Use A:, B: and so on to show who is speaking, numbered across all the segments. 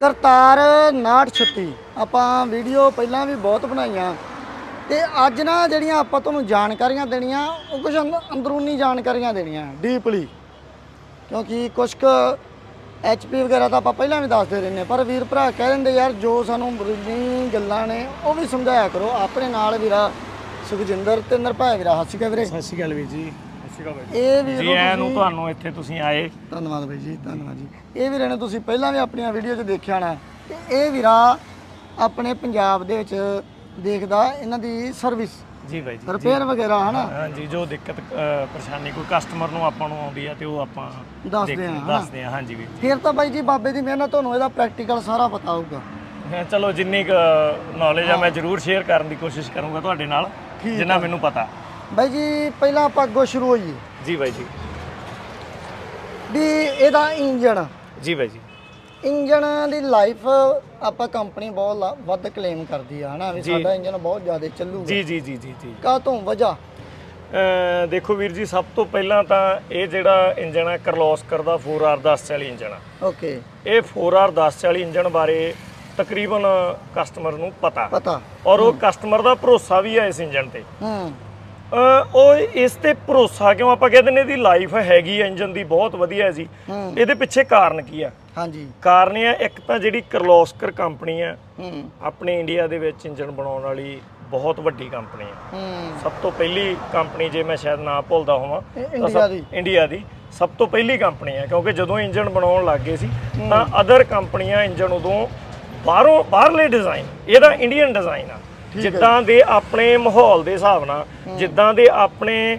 A: ਕਰਤਾਰ 6936 ਆਪਾਂ ਵੀਡੀਓ ਪਹਿਲਾਂ ਵੀ ਬਹੁਤ ਬਣਾਈਆਂ। ਤੇ ਅੱਜ ਨਾ ਜਿਹੜੀਆਂ ਆਪਾਂ ਤੁਹਾਨੂੰ ਜਾਣਕਾਰੀਆਂ ਦੇਣੀਆਂ, ਉਹ ਕੁਝ ਅੰਦ- ਅੰਦਰੂਨੀ ਜਾਣਕਾਰੀਆਂ ਦੇਣੀਆਂ, ਡੀਪਲੀ। ਕਿਉਂਕਿ ਕੁਝ ਕੁ ਐਚਪੀ ਵਗੈਰਾ ਤਾਂ ਆਪਾਂ ਪਹਿਲਾਂ ਵੀ ਦੱਸਦੇ ਰਹਿੰਦੇ ਪਰ ਵੀਰ ਭਰਾ ਕਹਿ ਦਿੰਦੇ ਯਾਰ, ਜੋ ਸਾਨੂੰ ਅੰਦਰੂਨੀ ਗੱਲਾਂ ਨੇ, ਉਹ ਵੀ ਸਮਝਾਇਆ ਕਰੋ। ਆਪਣੇ ਨਾਲ ਵੀਰਾ ਸੁਖਜਿੰਦਰ ਤੇ ਨਿਰਭੈ ਵੀਰਾ।
B: ਸਤਿ ਸ਼੍ਰੀ ਅਕਾਲ ਵੀਰੇ। ਸਤਿ ਸ਼੍ਰੀ ਅਕਾਲ ਵੀਰ ਜੀ। ਬਾਈ।
A: ਇਹ ਵੀਰ
B: ਜੀ
A: ਨੂੰ
B: ਆਇਆਂ ਨੂੰ ਤੁਹਾਨੂੰ ਇੱਥੇ ਤੁਸੀਂ ਆਏ।
A: ਧੰਨਵਾਦ ਬਾਈ ਜੀ ਧੰਨਵਾਦ ਜੀ। ਇਹ ਵੀਰੇ ਨੇ ਤੁਸੀਂ ਪਹਿਲਾਂ ਵੀ ਆਪਣੀਆਂ ਵੀਡੀਓ 'ਚ ਦੇਖਿਆ ਨਾ ਤੇ ਇਹ ਵੀਰਾ ਆਪਣੇ ਪੰਜਾਬ ਦੇ ਵਿੱਚ ਦੇਖਦਾ ਇਹਨਾਂ ਦੀ ਸਰਵਿਸ
B: ਜੀ ਬਾਈ ਜੀ
A: ਰਿਪੇਅਰ ਵਗੈਰਾ ਹਨਾ?
B: ਹਾਂਜੀ ਜੋ ਦਿੱਕਤ ਪਰੇਸ਼ਾਨੀ ਕੋਈ ਕਸਟਮਰ ਨੂੰ ਆਪਾਂ ਨੂੰ ਆਉਂਦੀ ਹੈ ਤੇ ਉਹ ਆਪਾਂ
A: ਦੱਸਦੇ ਆ
B: ਦੱਸਦੇ ਆ ਹਾਂਜੀ ਵੀਰ
A: ਫਿਰ ਤਾਂ ਬਾਈ ਜੀ ਬਾਬੇ ਦੀ ਮਿਹਨਤ ਤੁਹਾਨੂੰ ਇਹਦਾ ਪ੍ਰੈਕਟੀਕਲ ਸਾਰਾ ਪਤਾ ਹੋਊਗਾ।
B: ਚਲੋ ਜਿੰਨੀ ਨੌਲੇਜ ਆ ਮੈਂ ਜ਼ਰੂਰ ਸ਼ੇਅਰ ਕਰਨ ਦੀ ਕੋਸ਼ਿਸ਼ ਕਰੂੰਗਾ ਤੁਹਾਡੇ ਨਾਲ ਜਿੰਨਾ ਮੈਨੂੰ ਪਤਾ।
A: ਬਾਈ ਜੀ ਪਹਿਲਾਂ ਆਪਾਂ ਅੱਗੋਂ ਸ਼ੁਰੂ ਹੋਈਏ।
B: ਜੀ ਬਾਈ ਜੀ।
A: ਵੀ ਇਹਦਾ ਇੰਜਨ
B: ਜੀ ਬਾਈ ਜੀ।
A: ਇੰਜਨ ਦੀ ਲਾਈਫ ਆਪਾਂ ਕੰਪਨੀ ਬਹੁਤ ਲਾ- ਵੱਧ ਕਲੇਮ ਕਰਦੀ ਆ ਹਨਾ? ਵੀ ਸਾਡਾ ਇੰਜਨ ਬਹੁਤ ਜ਼ਿਆਦਾ ਚੱਲੂਗਾ।
B: ਜੀ ਜੀ ਜੀ ਜੀ ਜੀ।
A: ਕਾਹ ਤੋਂ? ਵਜ੍ਹਾ?
B: ਦੇਖੋ ਵੀਰ ਜੀ ਸਭ ਤੋਂ ਪਹਿਲਾਂ ਤਾਂ ਇਹ ਜਿਹੜਾ ਇੰਜਨ ਹੈ ਕਰਲੋਸਕਰ ਦਾ 4R 1040 ਇੰਜਨ ਆ।
A: ਓਕੇ।
B: ਇਹ 4R 1040 ਇੰਜਨ ਬਾਰੇ ਤਕਰੀਬਨ ਕਸਟਮਰ ਨੂੰ ਪਤਾ।
A: ਪਤਾ।
B: ਔਰ ਉਹ ਕਸਟਮਰ ਦਾ ਭਰੋਸਾ ਵੀ ਹੈ ਇਸ ਇੰਜਨ ਤੇ।
A: ਹੂੰ।
B: ਉਹ ਇਸ ਤੇ ਭਰੋਸਾ ਕਿਉਂ? ਆਪਾਂ ਕਹਿੰਦੇ ਨੇ ਇਹਦੀ ਲਾਈਫ ਹੈਗੀ ਇੰਜਨ ਦੀ ਬਹੁਤ ਵਧੀਆ ਜੀ। ਇਹਦੇ ਪਿੱਛੇ ਕਾਰਨ ਕੀ ਆ?
A: ਹਾਂਜੀ।
B: ਕਾਰਨ ਇਹ ਇੱਕ ਤਾਂ ਜਿਹੜੀ ਕਰਲੋਸਕਰ ਕੰਪਨੀ ਹੂੰ। ਆਪਣੇ ਇੰਡੀਆ ਦੇ ਵਿੱਚ ਇੰਜਨ ਬਣਾਉਣ ਵਾਲੀ ਬਹੁਤ ਵੱਡੀ ਕੰਪਨੀ ਹੂੰ। ਸਭ ਤੋਂ ਪਹਿਲੀ ਕੰਪਨੀ ਜੇ ਮੈਂ ਸ਼ਾਇਦ ਨਾ ਭੁੱਲਦਾ ਹੋਵਾਂ
A: ਇੰਡੀਆ ਦੀ।
B: ਇੰਡੀਆ ਦੀ। ਸਭ ਤੋਂ ਪਹਿਲੀ ਕੰਪਨੀ ਹੈ ਕਿਉਂਕਿ ਜਦੋਂ ਇੰਜਨ ਬਣਾਉਣ ਲੱਗੇ ਸੀ ਤਾਂ ਅਦਰ ਕੰਪਨੀਆਂ ਇੰਜਨ ਉਦੋਂ ਬਾਹਰੋਂ ਬਾਹਰਲੇ ਡਿਜ਼ਾਈਨ ਇਹਦਾ ਇੰਡੀਅਨ ਡਿਜ਼ਾਈਨ ਆ। ਜਿੱਦਾਂ ਦੇ ਆਪਣੇ ਮਾਹੌਲ ਦੇ ਹਿਸਾਬ ਨਾਲ ਜਿੱਦਾਂ ਦੇ ਆਪਣੇ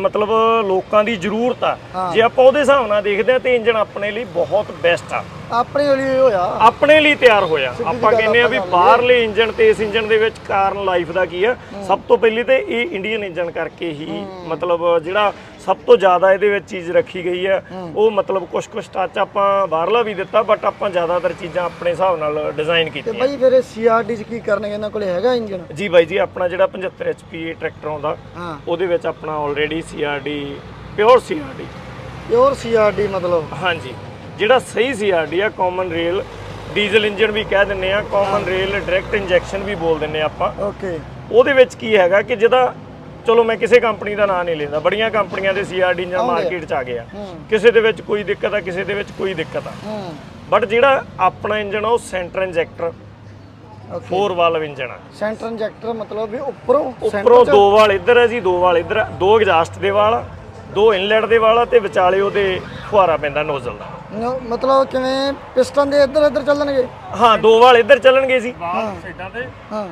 B: ਮਤਲਬ ਲੋਕਾਂ ਦੀ ਜ਼ਰੂਰਤ ਆ ਜੇ ਆਪਾਂ ਉਹਦੇ ਹਿਸਾਬ ਨਾਲ ਦੇਖਦੇ ਆ ਤੇ ਇੰਜਨ ਆਪਣੇ ਲਈ ਬਹੁਤ ਬੈਸਟ ਆ।
A: ਆਪਣੇ ਲਈ ਹੋਇਆ।
B: ਆਪਣੇ ਲਈ ਤਿਆਰ ਹੋਇਆ। ਆਪਾਂ ਕਹਿੰਦੇ ਆ ਵੀ। ਬਾਹਰਲੇ ਇੰਜਨ ਤੇ ਇਸ ਇੰਜਨ ਦੇ ਵਿੱਚ ਕਾਰਨ ਲਾਈਫ ਦਾ ਕੀ ਆ? ਸਭ ਤੋਂ ਪਹਿਲੀ ਤੇ ਇਹ ਇੰਡੀਅਨ ਇੰਜਨ ਕਰਕੇ ਹੀ। ਮਤਲਬ ਜਿਹੜਾ ਸਭ ਤੋਂ ਜ਼ਿਆਦਾ ਇਹਦੇ ਵਿੱਚ ਚੀਜ਼ ਰੱਖੀ ਗਈ ਹੈ। ਉਹ ਮਤਲਬ ਕੁਝ ਕੁਝ ਟੱਚ ਆਪਾਂ ਬਾਹਰਲਾ ਵੀ ਦਿੱਤਾ ਬਟ ਆਪਾਂ ਜ਼ਿਆਦਾਤਰ ਚੀਜ਼ਾਂ ਆਪਣੇ ਹਿਸਾਬ ਨਾਲ ਡਿਜ਼ਾਈਨ
A: ਤੇ
B: ਕੀਤੀਆਂ।
A: ਬਾਈ ਫਿਰ ਸੀਆਰਡੀ ਚ ਕੀ ਕਰਨਗੇ ਇਹਨਾਂ ਕੋਲੇ ਹੈਗਾ ਇੰਜਨ
B: ਜੀ ਬਾਈ ਜੀ ਆਪਣਾ ਜਿਹੜਾ 75 HP ਟਰੈਕਟਰ ਆਉਂਦਾ ਉਹਦੇ ਵਿੱਚ ਆਪਣਾ already CRD pure CRD
A: pure CRD ਮਤਲਬ?
B: ਹਾਂਜੀ। ਜਿਹੜਾ ਸਹੀ ਸੀਆਰਡੀ ਆ ਕਾਮਨ ਰੇਲ ਡੀਜ਼ਲ ਇੰਜਨ ਵੀ ਕਹਿ ਦਿੰਨੇ ਆ ਕਾਮਨ ਰੇਲ ਡਾਇਰੈਕਟ ਇੰਜੈਕਸ਼ਨ ਵੀ ਬੋਲ ਦਿੰਨੇ ਆਪਾਂ।
A: ਓਕੇ
B: ਉਹਦੇ ਵਿੱਚ ਕੀ ਹੈਗਾ ਕਿ ਜਿਹਦਾ ਚਲੋ ਮੈਂ ਕਿਸੇ ਕੰਪਨੀ ਦਾ ਨਾਮ ਨਹੀਂ ਲੈਂਦਾ ਬੜੀਆਂ ਕੰਪਨੀਆਂ ਦੇ ਸੀਆਰਡੀ ਇੰਜਨ ਮਾਰਕੀਟ 'ਚ ਆ ਗਏ ਆ।
A: ਹੂੰ।
B: ਕਿਸੇ ਦੇ ਵਿੱਚ ਕੋਈ ਦਿੱਕਤ ਆ ਕਿਸੇ ਦੇ ਵਿੱਚ ਕੋਈ ਦਿੱਕਤ ਆ। ਬਟ ਜਿਹੜਾ ਆਪਣਾ ਇੰਜਨ ਆ ਉਹ centre injector
A: okay
B: 4 valve engine ਆ।
A: ਸੈਂਟਰ ਇੰਜੈਕਟਰ ਮਤਲਬ ਵੀ ਉੱਪਰੋਂ
B: ਉੱਪਰੋਂ ਦੋ ਵਾਲ ਇੱਧਰ ਹੈ ਜੀ ਦੋ ਵਾਲ ਇੱਧਰ ਆ, ਦੋ ਐਗਜ਼ਾਸਟ ਦੇ ਵਾਲ ਆ, ਦੋ ਇਨਲੈਟ ਦੇ ਵਾਲ ਆ ਤੇ ਵਿਚਾਲੇ ਉਹਦੇ ਫੁਹਾਰਾ ਪੈਂਦਾ ਨੋਜ਼ਲ ਦਾ।
A: ਨ- ਮਤਲਬ ਕਿਵੇਂ ਪਿਸਟਨ ਦੇ ਇੱਧਰ ਇੱਧਰ ਚੱਲਣਗੇ?
B: ਹਾਂ ਦੋ ਵਾਲ ਇੱਧਰ ਚੱਲਣਗੇ ਜੀ।
C: ਵਾਲ ਸਾਈਡਾਂ ਤੇ
A: ਹਾਂ।